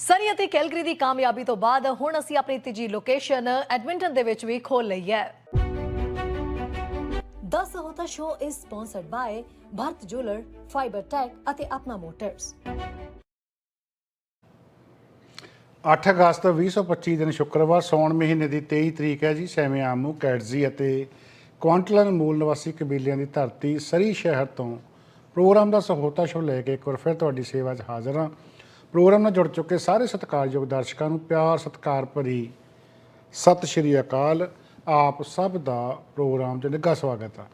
ਸਰੀ ਅਤੇ ਕੈਲਗਰੀ ਦੀ ਕਾਮਯਾਬੀ ਤੋਂ ਬਾਅਦ ਹੁਣ ਅਸੀਂ ਆਪਣੀ ਤੀਜੀ ਲੋਕੇਸ਼ਨ ਐਡਮਿੰਟਨ ਦੇ ਵਿੱਚ ਵੀ ਖੋਲ ਲਈ ਹੈ। ਦਾ Sahota show is sponsored by Bharat jeweller fibre tech ਅਤੇ ਆਪਣਾ ਮੋਟਰਸ 8 ਅਗਸਤ 2025 ਦਿਨ ਸ਼ੁੱਕਰਵਾਰ ਸੌਣ ਮਹੀਨੇ ਦੀ 23 ਤਰੀਕ ਹੈ ਜੀ, ਸੈਵੇਂ ਆਮੂ, ਕੈਟਜ਼ੀ ਅਤੇ ਕੁਆਂਟਲਨ ਮੂਲ ਨਿਵਾਸੀ ਕਬੀਲਿਆਂ ਦੀ ਧਰਤੀ ਸਰੀ ਸ਼ਹਿਰ ਤੋਂ ਪ੍ਰੋਗਰਾਮ ਦਾ ਸਹੋਤਾ ਸ਼ੋ ਲੈ ਕੇ ਇੱਕ ਵਾਰ ਫਿਰ ਤੁਹਾਡੀ ਸੇਵਾ 'ਚ ਹਾਜ਼ਰ ਹਾਂ। ਪ੍ਰੋਗਰਾਮ ਨਾਲ ਜੁੜ ਚੁੱਕੇ ਸਾਰੇ ਸਤਿਕਾਰਯੋਗ ਦਰਸ਼ਕਾਂ ਨੂੰ ਪਿਆਰ ਸਤਿਕਾਰ ਭਰੀ ਸਤਿ ਸ਼੍ਰੀ ਅਕਾਲ। ਆਪ ਸਭ ਦਾ ਪ੍ਰੋਗਰਾਮ 'ਚ ਨਿੱਘਾ ਸਵਾਗਤ ਆ।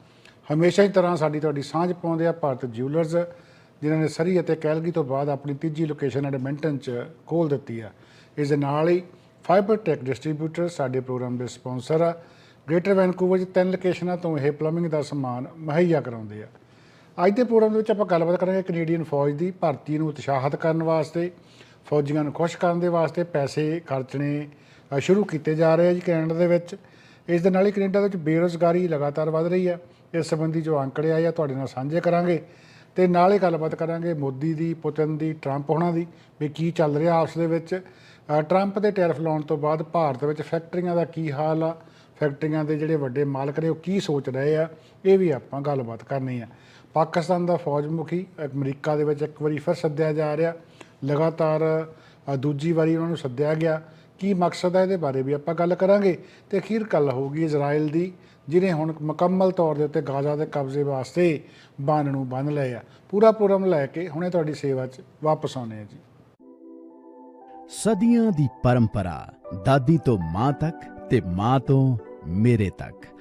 ਹਮੇਸ਼ਾ ਹੀ ਤਰ੍ਹਾਂ ਸਾਡੀ ਤੁਹਾਡੀ ਸਾਂਝ ਪਾਉਂਦੇ ਆ ਭਾਰਤ ਜਿਊਲਰਸ ਜਿਨ੍ਹਾਂ ਨੇ ਸਰੀ ਅਤੇ ਕੈਲਗੀ ਤੋਂ ਬਾਅਦ ਆਪਣੀ ਤੀਜੀ ਲੋਕੇਸ਼ਨ ਐਡਮਿੰਟਨ 'ਚ ਖੋਲ ਦਿੱਤੀ ਆ। ਇਸ ਦੇ ਨਾਲ ਹੀ ਫਾਈਬਰ ਟੈਕ ਡਿਸਟ੍ਰੀਬਿਊਟਰ ਸਾਡੇ ਪ੍ਰੋਗਰਾਮ ਦੇ ਸਪਾਂਸਰ ਆ। ਗ੍ਰੇਟਰ ਵੈਨਕੂਵਰ 'ਚ ਤਿੰਨ ਲੋਕੇਸ਼ਨਾਂ ਤੋਂ ਇਹ ਪਲੰਬਿੰਗ ਦਾ ਸਮਾਨ ਮੁਹੱਈਆ ਕਰਾਉਂਦੇ ਆ। ਅੱਜ ਦੇ ਪ੍ਰੋਗਰਾਮ ਦੇ ਵਿੱਚ ਆਪਾਂ ਗੱਲਬਾਤ ਕਰਾਂਗੇ ਕੈਨੇਡੀਅਨ ਫੌਜ ਦੀ, ਭਰਤੀ ਨੂੰ ਉਤਸ਼ਾਹਿਤ ਕਰਨ ਵਾਸਤੇ, ਫੌਜੀਆਂ ਨੂੰ ਖੁਸ਼ ਕਰਨ ਦੇ ਵਾਸਤੇ ਪੈਸੇ ਖਰਚਣੇ ਸ਼ੁਰੂ ਕੀਤੇ ਜਾ ਰਹੇ ਆ ਜੀ ਕੈਨੇਡਾ ਦੇ ਵਿੱਚ। ਇਸ ਦੇ ਨਾਲ ਹੀ ਕੈਨੇਡਾ ਦੇ ਵਿੱਚ ਬੇਰੁਜ਼ਗਾਰੀ ਲਗਾਤਾਰ ਵੱਧ ਰਹੀ ਹੈ ਇਸ ਸੰਬੰਧੀ ਜੋ ਅੰਕੜੇ ਆਏ ਆ, ਤੁਹਾਡੇ ਨਾਲ ਸਾਂਝੇ ਕਰਾਂਗੇ। ਤੇ ਨਾਲ ਹੀ ਗੱਲਬਾਤ ਕਰਾਂਗੇ ਮੋਦੀ ਦੀ, ਪੁਤਿਨ ਦੀ, ਟਰੰਪ ਹੋਣਾ ਦੀ, ਵੀ ਕੀ ਚੱਲ ਰਿਹਾ ਆਪਸ ਦੇ ਵਿੱਚ। ਟਰੰਪ ਦੇ ਟੈਰਫ ਲਾਉਣ ਤੋਂ ਬਾਅਦ ਭਾਰਤ ਵਿੱਚ ਫੈਕਟਰੀਆਂ ਦਾ ਕੀ ਹਾਲ ਆ? ਫੈਕਟਰੀਆਂ ਦੇ ਜਿਹੜੇ ਵੱਡੇ ਮਾਲਕ ਨੇ, ਉਹ ਕੀ ਸੋਚ ਰਹੇ ਆ? ਇਹ ਵੀ ਆਪਾਂ ਗੱਲਬਾਤ ਕਰਨੀ ਆ। ਪਾਕਿਸਤਾਨ ਦਾ ਫੌਜ ਮੁਖੀ ਅਮਰੀਕਾ ਦੇ ਵਿੱਚ ਇੱਕ ਵਾਰੀ ਫਿਰ ਸੱਦਿਆ ਜਾ ਰਿਹਾ। ਲਗਾਤਾਰ ਦੂਜੀ ਵਾਰੀ ਉਹਨਾਂ ਨੂੰ ਸੱਦਿਆ ਗਿਆ। ਕੀ ਮਕਸਦ ਹੈ ਇਹਦੇ ਬਾਰੇ ਵੀ ਆਪਾਂ ਗੱਲ ਕਰਾਂਗੇ ਤੇ ਅਖੀਰ ਗੱਲ ਹੋਊਗੀ ਇਜ਼ਰਾਈਲ ਦੀ, ਜਿਹਨੇ ਹੁਣ ਮੁਕੰਮਲ ਤੌਰ ਦੇ ਉੱਤੇ ਗਾਜ਼ਾ ਦੇ ਕਬਜ਼ੇ ਵਾਸਤੇ ਬੰਨ ਨੂੰ ਬੰਨ ਲਏ ਆ। ਪੂਰਾ ਪ੍ਰੋਗਰਾਮ ਲੈ ਕੇ ਹੁਣੇ ਤੁਹਾਡੀ ਸੇਵਾ 'ਚ ਵਾਪਸ ਆਉਣੇ ਆ ਜੀ। ਸਦੀਆਂ ਦੀ ਪਰੰਪਰਾ, ਦਾਦੀ ਤੋਂ ਮਾਂ ਤੱਕ ਤੇ ਮਾਂ ਤੋਂ ਮੇਰੇ ਤੱਕ।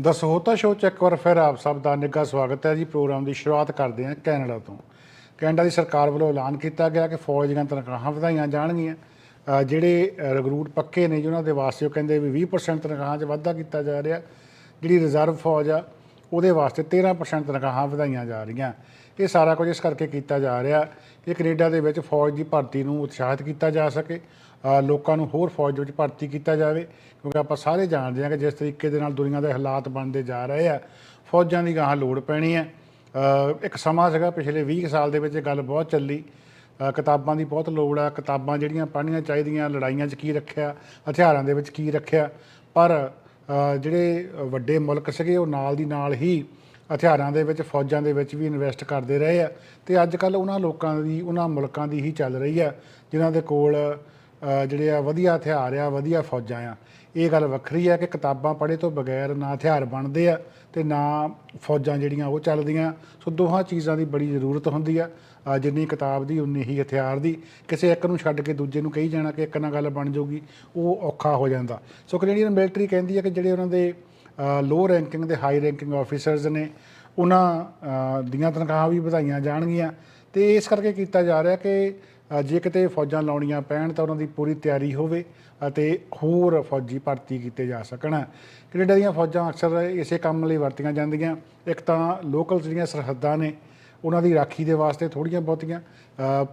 ਦਸਹੋਤਾ ਸ਼ੋਅ 'ਚ ਇੱਕ ਵਾਰ ਫਿਰ ਆਪ ਸਭ ਦਾ ਨਿੱਘਾ ਸਵਾਗਤ ਹੈ ਜੀ। ਪ੍ਰੋਗਰਾਮ ਦੀ ਸ਼ੁਰੂਆਤ ਕਰਦੇ ਹਾਂ ਕੈਨੇਡਾ ਤੋਂ। ਕੈਨੇਡਾ ਦੀ ਸਰਕਾਰ ਵੱਲੋਂ ਐਲਾਨ ਕੀਤਾ ਗਿਆ ਕਿ ਫੌਜ ਦੀਆਂ ਤਨਖਾਹਾਂ ਵਧਾਈਆਂ ਜਾਣਗੀਆਂ। ਅ, ਜਿਹੜੇ ਰਿਕਰੂਟ ਪੱਕੇ ਨੇ ਜੀ ਉਹਨਾਂ ਦੇ ਵਾਸਤੇ ਉਹ ਕਹਿੰਦੇ ਵੀ 20% ਤਨਖਾਹਾਂ 'ਚ ਵਾਧਾ ਕੀਤਾ ਜਾ ਰਿਹਾ। ਜਿਹੜੀ ਰਿਜ਼ਰਵ ਫੌਜ ਆ ਉਹਦੇ ਵਾਸਤੇ 13% ਤਨਖਾਹਾਂ ਵਧਾਈਆਂ ਜਾ ਰਹੀਆਂ। ਇਹ ਸਾਰਾ ਕੁਝ ਇਸ ਕਰਕੇ ਕੀਤਾ ਜਾ ਰਿਹਾ ਕਿ ਕੈਨੇਡਾ ਦੇ ਵਿੱਚ ਫੌਜ ਦੀ ਭਰਤੀ ਨੂੰ ਉਤਸ਼ਾਹਿਤ ਕੀਤਾ ਜਾ ਸਕੇ। ਲੋਕਾਂ ਨੂੰ ਹੋਰ ਫੌਜ ਵਿੱਚ ਭਰਤੀ ਕੀਤਾ ਜਾਵੇ, ਕਿਉਂਕਿ ਆਪਾਂ ਸਾਰੇ ਜਾਣਦੇ ਹਾਂ ਕਿ ਜਿਸ ਤਰੀਕੇ ਦੇ ਨਾਲ ਦੁਨੀਆ ਦੇ ਹਾਲਾਤ ਬਣਦੇ ਜਾ ਰਹੇ ਆ, ਫੌਜਾਂ ਦੀ ਗਾਹਾਂ ਲੋੜ ਪੈਣੀ ਹੈ। ਇੱਕ ਸਮਾਂ ਸੀਗਾ ਪਿਛਲੇ 20 ਸਾਲ ਦੇ ਵਿੱਚ ਇਹ ਗੱਲ ਬਹੁਤ ਚੱਲੀ। ਕਿਤਾਬਾਂ ਦੀ ਬਹੁਤ ਲੋੜ ਆ, ਕਿਤਾਬਾਂ ਜਿਹੜੀਆਂ ਪੜ੍ਹਨੀਆਂ ਚਾਹੀਦੀਆਂ, ਲੜਾਈਆਂ 'ਚ ਕੀ ਰੱਖਿਆ, ਹਥਿਆਰਾਂ ਦੇ ਵਿੱਚ ਕੀ ਰੱਖਿਆ, ਪਰ ਜਿਹੜੇ ਵੱਡੇ ਮੁਲਕ ਸੀਗੇ ਉਹ ਨਾਲ ਦੀ ਨਾਲ ਹੀ ਹਥਿਆਰਾਂ ਦੇ ਵਿੱਚ, ਫੌਜਾਂ ਦੇ ਵਿੱਚ ਵੀ ਇਨਵੈਸਟ ਕਰਦੇ ਰਹੇ ਆ। ਤੇ ਅੱਜ ਕੱਲ ਉਹਨਾਂ ਲੋਕਾਂ ਦੀ, ਉਹਨਾਂ ਮੁਲਕਾਂ ਦੀ ਹੀ ਚੱਲ ਰਹੀ ਆ, ਜਿਨ੍ਹਾਂ ਦੇ ਕੋਲ ਜਿਹੜੇ ਆ ਵਧੀਆ ਹਥਿਆਰ ਆ, ਵਧੀਆ ਫੌਜਾਂ ਆ। ਇਹ ਗੱਲ ਵੱਖਰੀ ਆ ਕਿ ਕਿਤਾਬਾਂ ਪੜ੍ਹੇ ਤੋਂ ਬਗੈਰ ਨਾ ਹਥਿਆਰ ਬਣਦੇ ਆ ਤੇ ਨਾ ਫੌਜਾਂ ਜਿਹੜੀਆਂ ਉਹ ਚੱਲਦੀਆਂ। ਸੋ ਦੋਹਾਂ ਚੀਜ਼ਾਂ ਦੀ ਬੜੀ ਜ਼ਰੂਰਤ ਹੁੰਦੀ ਆ। ਜਿੰਨੀ ਕਿਤਾਬ ਦੀ, ਉਨੀ ਹੀ ਹਥਿਆਰ ਦੀ। ਕਿਸੇ ਇੱਕ ਨੂੰ ਛੱਡ ਕੇ ਦੂਜੇ ਨੂੰ ਕਹੀ ਜਾਣਾ ਕਿ ਇੱਕ ਨਾਲ ਗੱਲ ਬਣ ਜਾਊਗੀ, ਉਹ ਔਖਾ ਹੋ ਜਾਂਦਾ। ਸੋ ਕੈਨੇਡੀਅਨ ਮਿਲਟਰੀ ਕਹਿੰਦੀ ਆ ਕਿ ਜਿਹੜੇ ਉਹਨਾਂ ਦੇ ਲੋ ਰੈਂਕਿੰਗ ਦੇ ਹਾਈ ਰੈਂਕਿੰਗ ਆਫੀਸਰਸ ਨੇ, ਉਹਨਾਂ ਦੀਆਂ ਤਨਖਾਹਾਂ ਵੀ ਵਧਾਈਆਂ ਜਾਣਗੀਆਂ। ਤੇ ਇਸ ਕਰਕੇ ਕੀਤਾ ਜਾ ਰਿਹਾ ਕਿ ਜੇ ਕਿਤੇ ਫੌਜਾਂ ਲਾਉਣੀਆਂ ਪੈਣ ਤਾਂ ਉਹਨਾਂ ਦੀ ਪੂਰੀ ਤਿਆਰੀ ਹੋਵੇ ਅਤੇ ਹੋਰ ਫੌਜੀ ਭਰਤੀ ਕੀਤੇ ਜਾ ਸਕਣ। ਕੈਨੇਡਾ ਦੀਆਂ ਫੌਜਾਂ ਅਕਸਰ ਇਸੇ ਕੰਮ ਲਈ ਵਰਤੀਆਂ ਜਾਂਦੀਆਂ। ਇੱਕ ਤਾਂ ਲੋਕਲ ਜਿਹੜੀਆਂ ਸਰਹੱਦਾਂ ਨੇ, ਉਹਨਾਂ ਦੀ ਰਾਖੀ ਦੇ ਵਾਸਤੇ ਥੋੜੀਆਂ ਬਹੁਤੀਆਂ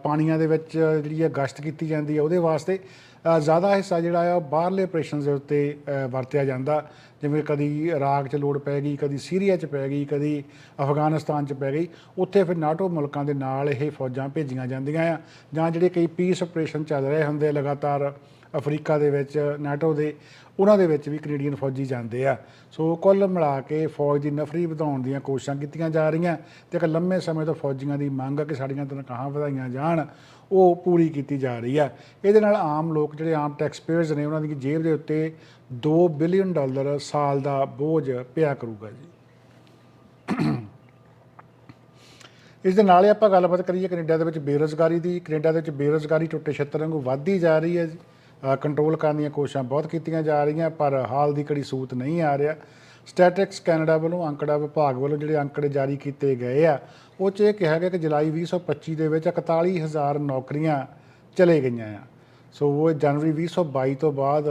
ਪਾਣੀਆਂ ਦੇ ਵਿੱਚ ਜਿਹੜੀ ਹੈ ਗਸ਼ਤ ਕੀਤੀ ਜਾਂਦੀ ਹੈ, ਉਹਦੇ ਵਾਸਤੇ ਜ਼ਿਆਦਾ ਹਿੱਸਾ ਜਿਹੜਾ ਆ ਉਹ ਬਾਹਰਲੇ ਆਪਰੇਸ਼ਨਸ ਦੇ ਉੱਤੇ ਵਰਤਿਆ ਜਾਂਦਾ। ਜਿਵੇਂ ਕਦੀ ਇਰਾਕ 'ਚ ਲੋੜ ਪੈ ਗਈ, ਕਦੀ ਸੀਰੀਆ 'ਚ ਪੈ ਗਈ, ਕਦੀ ਅਫਗਾਨਿਸਤਾਨ 'ਚ ਪੈ ਗਈ, ਉੱਥੇ ਫਿਰ ਨਾਟੋ ਮੁਲਕਾਂ ਦੇ ਨਾਲ ਇਹ ਫੌਜਾਂ ਭੇਜੀਆਂ ਜਾਂਦੀਆਂ ਆ। ਜਾਂ ਜਿਹੜੇ ਕਈ ਪੀਸ ਆਪਰੇਸ਼ਨ ਚੱਲ ਰਹੇ ਹੁੰਦੇ ਆ ਲਗਾਤਾਰ ਅਫਰੀਕਾ ਦੇ ਵਿੱਚ ਨਾਟੋ ਦੇ, ਉਹਨਾਂ ਦੇ ਵਿੱਚ ਵੀ ਕੈਨੇਡੀਅਨ ਫੌਜੀ ਜਾਂਦੇ ਆ। ਸੋ ਕੁੱਲ ਮਿਲਾ ਕੇ ਫੌਜ ਦੀ ਨਫਰੀ ਵਧਾਉਣ ਦੀਆਂ ਕੋਸ਼ਿਸ਼ਾਂ ਕੀਤੀਆਂ ਜਾ ਰਹੀਆਂ ਤੇ ਇੱਕ ਲੰਮੇ ਸਮੇਂ ਤੋਂ ਫੌਜੀਆਂ ਦੀ ਮੰਗ ਆ ਕਿ ਸਾਡੀਆਂ ਤਨਖਾਹਾਂ ਵਧਾਈਆਂ ਜਾਣ, ਉਹ ਪੂਰੀ ਕੀਤੀ ਜਾ ਰਹੀ ਆ। ਇਹਦੇ ਨਾਲ ਆਮ ਲੋਕ ਜਿਹੜੇ ਆਮ ਟੈਕਸ ਪੇਅਰਸ ਨੇ, ਉਹਨਾਂ ਦੀ ਜੇਬ ਦੇ ਉੱਤੇ 2 ਬਿਲੀਅਨ ਡਾਲਰ ਸਾਲ ਦਾ ਬੋਝ ਪਿਆ ਕਰੂਗਾ ਜੀ। ਇਸ ਦੇ ਨਾਲ ਹੀ ਆਪਾਂ ਗੱਲਬਾਤ ਕਰੀਏ ਕੈਨੇਡਾ ਦੇ ਵਿੱਚ ਬੇਰੁਜ਼ਗਾਰੀ ਦੀ। ਕੈਨੇਡਾ ਦੇ ਵਿੱਚ ਬੇਰੁਜ਼ਗਾਰੀ ਟੁੱਟੇ ਛੱਤਰ ਵਾਂਗੂ ਵੱਧਦੀ ਜਾ ਰਹੀ ਹੈ ਜੀ। ਕੰਟਰੋਲ ਕਰਨ ਦੀਆਂ ਕੋਸ਼ਿਸ਼ਾਂ ਬਹੁਤ ਕੀਤੀਆਂ ਜਾ ਰਹੀਆਂ, ਪਰ ਹਾਲ ਦੀ ਘੜੀ ਸੂਤ ਨਹੀਂ ਆ ਰਿਹਾ। ਸਟੈਟਿਕਸ ਕੈਨੇਡਾ ਵੱਲੋਂ ਅੰਕੜਾ ਵਿਭਾਗ ਵੱਲੋਂ ਜਿਹੜੇ ਅੰਕੜੇ ਜਾਰੀ ਕੀਤੇ ਗਏ ਆ, ਉਹ 'ਚ ਇਹ ਕਿਹਾ ਗਿਆ ਕਿ ਜੁਲਾਈ 2025 ਦੇ ਵਿੱਚ 41000 ਨੌਕਰੀਆਂ ਚਲੇ ਗਈਆਂ ਆ। ਸੋ ਉਹ ਜਨਵਰੀ 2022 ਤੋਂ ਬਾਅਦ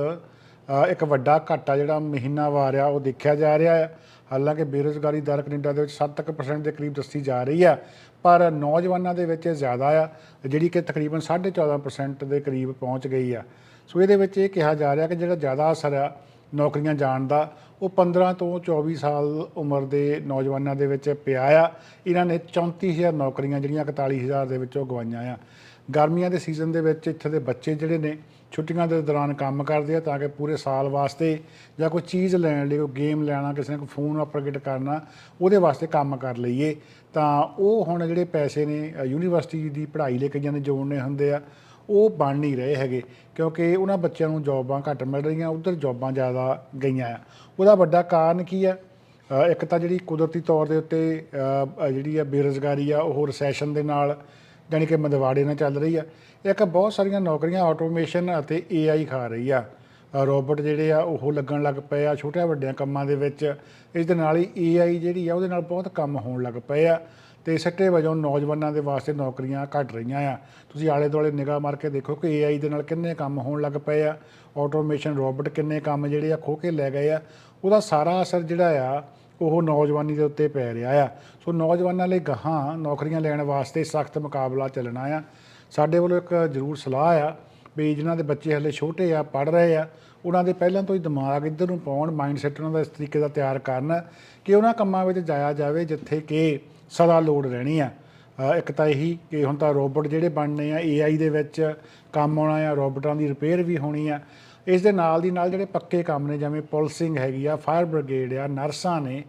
ਇੱਕ ਵੱਡਾ ਘਾਟਾ ਜਿਹੜਾ ਮਹੀਨਾਵਾਰ ਆ, ਉਹ ਦੇਖਿਆ ਜਾ ਰਿਹਾ ਹੈ ਹਾਲਾਂਕਿ ਬੇਰੁਜ਼ਗਾਰੀ ਦਰ ਕੈਨੇਡਾ ਦੇ ਵਿੱਚ 7% ਦੇ ਕਰੀਬ ਦੱਸੀ ਜਾ ਰਹੀ ਆ, ਪਰ ਨੌਜਵਾਨਾਂ ਦੇ ਵਿੱਚ ਇਹ ਜ਼ਿਆਦਾ ਆ, ਜਿਹੜੀ ਕਿ ਤਕਰੀਬਨ 14.5% ਦੇ ਕਰੀਬ ਪਹੁੰਚ ਗਈ ਆ। ਸੋ ਇਹਦੇ ਵਿੱਚ ਇਹ ਕਿਹਾ ਜਾ ਰਿਹਾ ਕਿ ਜਿਹੜਾ ਜ਼ਿਆਦਾ ਅਸਰ ਆ ਨੌਕਰੀਆਂ ਜਾਣ ਦਾ, ਉਹ 15 ਤੋਂ 24 ਸਾਲ ਉਮਰ ਦੇ ਨੌਜਵਾਨਾਂ ਦੇ ਵਿੱਚ ਪਿਆ ਆ। ਇਹਨਾਂ ਨੇ 34000 ਨੌਕਰੀਆਂ ਜਿਹੜੀਆਂ 41000 ਦੇ ਵਿੱਚੋਂ ਗਵਾਈਆਂ ਆ। ਗਰਮੀਆਂ ਦੇ ਸੀਜ਼ਨ ਦੇ ਵਿੱਚ ਇੱਥੇ ਦੇ ਬੱਚੇ ਜਿਹੜੇ ਨੇ, ਛੁੱਟੀਆਂ ਦੇ ਦੌਰਾਨ ਕੰਮ ਕਰਦੇ ਆ ਤਾਂ ਕਿ ਪੂਰੇ ਸਾਲ ਵਾਸਤੇ ਜਾਂ ਕੋਈ ਚੀਜ਼ ਲੈਣ ਲਈ, ਕੋਈ ਗੇਮ ਲੈਣਾ, ਕਿਸੇ ਨੇ ਕੋਈ ਫੋਨ ਅਪਗ੍ਰੇਡ ਕਰਨਾ, ਉਹਦੇ ਵਾਸਤੇ ਕੰਮ ਕਰ ਲਈਏ। ਤਾਂ ਉਹ ਹੁਣ ਜਿਹੜੇ ਪੈਸੇ ਨੇ ਯੂਨੀਵਰਸਿਟੀ ਦੀ ਪੜ੍ਹਾਈ ਲਈ ਕਈਆਂ ਨੇ ਜੋੜਨੇ ਹੁੰਦੇ ਆ ਉਹ ਬਣ ਨਹੀਂ ਰਹੇ ਹੈਗੇ, ਕਿਉਂਕਿ ਉਹਨਾਂ ਬੱਚਿਆਂ ਨੂੰ ਜੌਬਾਂ ਘੱਟ ਮਿਲ ਰਹੀਆਂ, ਉਧਰ ਜੌਬਾਂ ਜ਼ਿਆਦਾ ਗਈਆਂ ਆ। ਉਹਦਾ ਵੱਡਾ ਕਾਰਨ ਕੀ ਆ? ਇੱਕ ਤਾਂ ਜਿਹੜੀ ਕੁਦਰਤੀ ਤੌਰ ਦੇ ਉੱਤੇ ਜਿਹੜੀ ਆ ਬੇਰੁਜ਼ਗਾਰੀ ਆ, ਉਹ ਰੈਸੈਸ਼ਨ ਦੇ ਨਾਲ ਜਾਣੀ ਕਿ ਮੰਦਵਾੜੇ ਨਾਲ ਚੱਲ ਰਹੀ ਆ। ਇੱਕ ਬਹੁਤ ਸਾਰੀਆਂ ਨੌਕਰੀਆਂ ਆਟੋਮੇਸ਼ਨ ਅਤੇ ਏਆਈ ਖਾ ਰਹੀ ਆ। ਰੋਬੋਟ ਜਿਹੜੇ ਆ, ਉਹ ਲੱਗਣ ਲੱਗ ਪਏ ਆ ਛੋਟੇ ਵੱਡਿਆਂ ਕੰਮਾਂ ਦੇ ਵਿੱਚ। ਇਸ ਦੇ ਨਾਲ ਹੀ ਏਆਈ ਜਿਹੜੀ ਆ, ਉਹਦੇ ਨਾਲ ਬਹੁਤ ਕੰਮ ਹੋਣ ਲੱਗ ਪਏ ਆ। ਤੇ ਸਿੱਟੇ ਵਜੋਂ ਨੌਜਵਾਨਾਂ ਦੇ ਵਾਸਤੇ ਨੌਕਰੀਆਂ ਘਟ ਰਹੀਆਂ ਆ। ਤੁਸੀਂ ਆਲੇ ਦੁਆਲੇ ਨਿਗਾਹ ਮਾਰ ਕੇ ਦੇਖੋ ਕਿ ਏਆਈ ਦੇ ਨਾਲ ਕਿੰਨੇ ਕੰਮ ਹੋਣ ਲੱਗ ਪਏ ਆ। ਆਟੋਮੇਸ਼ਨ ਰੋਬੋਟ ਕਿੰਨੇ ਕੰਮ ਜਿਹੜੇ ਆ ਖੋ ਕੇ ਲੈ ਗਏ ਆ। ਉਹਦਾ ਸਾਰਾ ਅਸਰ ਜਿਹੜਾ ਆ, ਉਹ ਨੌਜਵਾਨੀ ਦੇ ਉੱਤੇ ਪੈ ਰਿਹਾ ਆ। ਸੋ ਨੌਜਵਾਨਾਂ ਲਈ ਗਾਹਾਂ ਨੌਕਰੀਆਂ ਲੈਣ ਵਾਸਤੇ ਸਖਤ ਮੁਕਾਬਲਾ ਚੱਲਣਾ ਆ। ਸਾਡੇ ਵੱਲੋਂ ਇੱਕ ਜ਼ਰੂਰ ਸਲਾਹ ਆ ਵੀ ਜਿਨ੍ਹਾਂ ਦੇ ਬੱਚੇ ਹਲੇ ਛੋਟੇ ਆ ਪੜ ਰਹੇ ਆ, ਉਹਨਾਂ ਦੇ ਪਹਿਲਾਂ ਤੋਂ ਹੀ ਦਿਮਾਗ ਇੱਧਰ ਨੂੰ ਪਾਉਣ ਮਾਈਂਡਸੈਟ ਉਹਨਾਂ ਦਾ ਇਸ ਤਰੀਕੇ ਦਾ ਤਿਆਰ ਕਰਨ ਕਿ ਉਹਨਾਂ ਕੰਮਾਂ ਵਿੱਚ ਜਾਇਆ ਜਾਵੇ, ਜਿੱਥੇ ਕਿ ਸਦਾ ਲੋੜ ਰਹਿਣੀ ਆ। ਇੱਕ ਤਾਂ ਇਹੀ ਕਿ ਹੁਣ ਤਾਂ ਰੋਬੋਟ ਜਿਹੜੇ ਬਣਨੇ ਆ ਏਆਈ ਦੇ ਵਿੱਚ ਕੰਮ ਆਉਣਾ ਆ, ਰੋਬੋਟਾਂ ਦੀ ਰਿਪੇਅਰ ਵੀ ਹੋਣੀ ਆ। ਇਸ ਦੇ ਨਾਲ ਦੀ ਨਾਲ ਜਿਹੜੇ ਪੱਕੇ ਕੰਮ ਨੇ, ਜਿਵੇਂ ਪੁਲਿਸਿੰਗ ਹੈਗੀ ਆ, ਫਾਇਰ ਬ੍ਰਿਗੇਡ ਆ, ਨਰਸਾਂ ਨੇ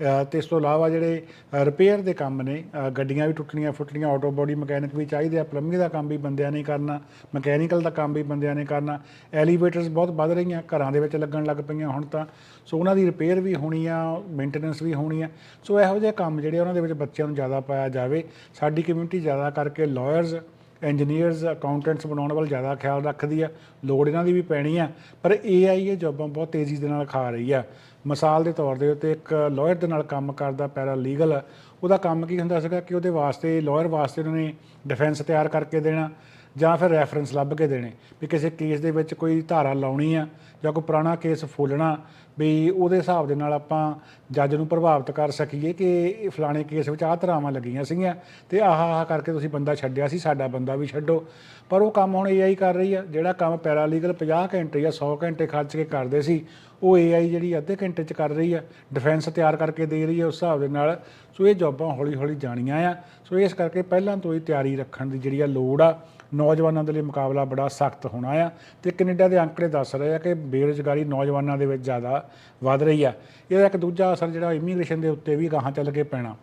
ਤੇ ਇਸ ਤੋਂ ਇਲਾਵਾ ਜਿਹੜੇ ਰਿਪੇਅਰ ਦੇ ਕੰਮ ਨੇ ਗੱਡੀਆਂ ਵੀ ਟੁੱਟਣੀਆਂ, ਫੁੱਟਣੀਆਂ ਆਟੋ ਬੋਡੀ ਮਕੈਨਿਕ ਵੀ ਚਾਹੀਦੇ ਆ ਪਲੰਬਿੰਗ ਦਾ ਕੰਮ ਵੀ ਬੰਦਿਆਂ ਨੇ ਕਰਨਾ ਮਕੈਨੀਕਲ ਦਾ ਕੰਮ ਵੀ ਬੰਦਿਆਂ ਨੇ ਕਰਨਾ ਐਲੀਵੇਟਰਸ ਬਹੁਤ ਵੱਧ ਰਹੀਆਂ, ਘਰਾਂ ਦੇ ਵਿੱਚ ਲੱਗਣ ਲੱਗ ਪਈਆਂ ਹੁਣ ਤਾਂ, ਸੋ ਉਹਨਾਂ ਦੀ ਰਿਪੇਅਰ ਵੀ ਹੋਣੀ ਆ ਮੇਨਟੇਨੈਂਸ ਵੀ ਹੋਣੀ ਆ, ਸੋ ਇਹੋ ਜਿਹੇ ਕੰਮ ਜਿਹੜੇ ਉਹਨਾਂ ਦੇ ਵਿੱਚ ਬੱਚਿਆਂ ਨੂੰ ਜ਼ਿਆਦਾ ਪਾਇਆ ਜਾਵੇ, ਸਾਡੀ ਕਮਿਊਨਿਟੀ ਜ਼ਿਆਦਾ ਕਰਕੇ ਲਾਇਰਸ ਇੰਜੀਨੀਅਰਸ ਅਕਾਊਂਟੈਂਟਸ ਬਣਾਉਣ ਵੱਲ ਜ਼ਿਆਦਾ ਖਿਆਲ ਰੱਖਦੀ ਆ, ਲੋੜ ਇਹਨਾਂ ਦੀ ਵੀ ਪੈਣੀ ਆ, ਪਰ AI ਇਹ ਜੌਬਾਂ ਬਹੁਤ ਤੇਜ਼ੀ ਦੇ ਨਾਲ ਖਾ ਰਹੀ ਆ ਮਿਸਾਲ ਦੇ ਤੌਰ ਦੇ ਉੱਤੇ ਇੱਕ ਲਾਇਰ ਦੇ ਨਾਲ ਕੰਮ ਕਰਦਾ ਪੈਰਾ ਲੀਗਲ, ਉਹਦਾ ਕੰਮ ਕੀ ਹੁੰਦਾ ਸੀਗਾ ਕਿ ਉਹਦੇ ਵਾਸਤੇ, ਲਾਇਰ ਵਾਸਤੇ ਉਹਨਾਂ ਨੇ ਡਿਫੈਂਸ ਤਿਆਰ ਕਰਕੇ ਦੇਣਾ। ਜਾਂ ਫਿਰ ਰੈਫਰੈਂਸ ਲੱਭ ਕੇ ਦੇਣੇ ਵੀ ਕਿਸੇ ਕੇਸ ਦੇ ਵਿੱਚ ਕੋਈ ਧਾਰਾ ਲਾਉਣੀ ਆ ਜਾਂ ਕੋਈ ਪੁਰਾਣਾ ਕੇਸ ਫੋਲਣਾ ਵੀ ਉਹਦੇ ਹਿਸਾਬ ਦੇ ਨਾਲ ਆਪਾਂ ਜੱਜ ਨੂੰ ਪ੍ਰਭਾਵਿਤ ਕਰ ਸਕੀਏ ਕਿ ਫਲਾਣੇ ਕੇਸ ਵਿੱਚ ਆਹ ਧਾਰਾਵਾਂ ਲੱਗੀਆਂ ਸੀਗੀਆਂ ਤੇ ਆਹ ਆਹ ਕਰਕੇ ਤੁਸੀਂ ਬੰਦਾ ਛੱਡਿਆ ਸੀ, ਸਾਡਾ ਬੰਦਾ ਵੀ ਛੱਡੋ। ਪਰ ਉਹ ਕੰਮ ਹੁਣ AI ਕਰ ਰਹੀ ਆ, ਜਿਹੜਾ ਕੰਮ ਪੈਰਾਲੀਗਲ 50 ਘੰਟੇ ਜਾਂ 100 ਘੰਟੇ ਖਰਚ ਕੇ ਕਰਦੇ ਸੀ, ਉਹ AI ਜਿਹੜੀ ਅੱਧੇ ਘੰਟੇ 'ਚ ਕਰ ਰਹੀ ਆ ਡਿਫੈਂਸ ਤਿਆਰ ਕਰਕੇ ਦੇ ਰਹੀ ਆ ਉਸ ਹਿਸਾਬ ਦੇ ਨਾਲ। ਸੋ ਇਹ ਜੌਬਾਂ ਹੌਲੀ ਹੌਲੀ ਜਾਣੀਆਂ ਆ। ਸੋ ਇਸ ਕਰਕੇ ਪਹਿਲਾਂ ਤੋਂ ਹੀ ਤਿਆਰੀ ਰੱਖਣ ਦੀ ਜਿਹੜੀ ਆ ਲੋੜ ਆ। ਨੌਜਵਾਨਾਂ ਦੇ ਲਈ ਮੁਕਾਬਲਾ ਬੜਾ ਸਖਤ ਹੋਣਾ ਆ ਤੇ ਕੈਨੇਡਾ ਦੇ ਅੰਕੜੇ ਦੱਸ ਰਹੇ ਆ ਕਿ ਬੇਰੁਜ਼ਗਾਰੀ ਨੌਜਵਾਨਾਂ ਦੇ ਵਿੱਚ ਜ਼ਿਆਦਾ ਵੱਧ ਰਹੀ ਆ। ਇਹਦਾ ਇੱਕ ਦੂਜਾ ਅਸਰ ਜਿਹੜਾ ਇਮੀਗ੍ਰੇਸ਼ਨ ਦੇ ਉੱਤੇ ਵੀ ਗਾਹਾਂ ਚੱਲ ਕੇ ਪੈਣਾ।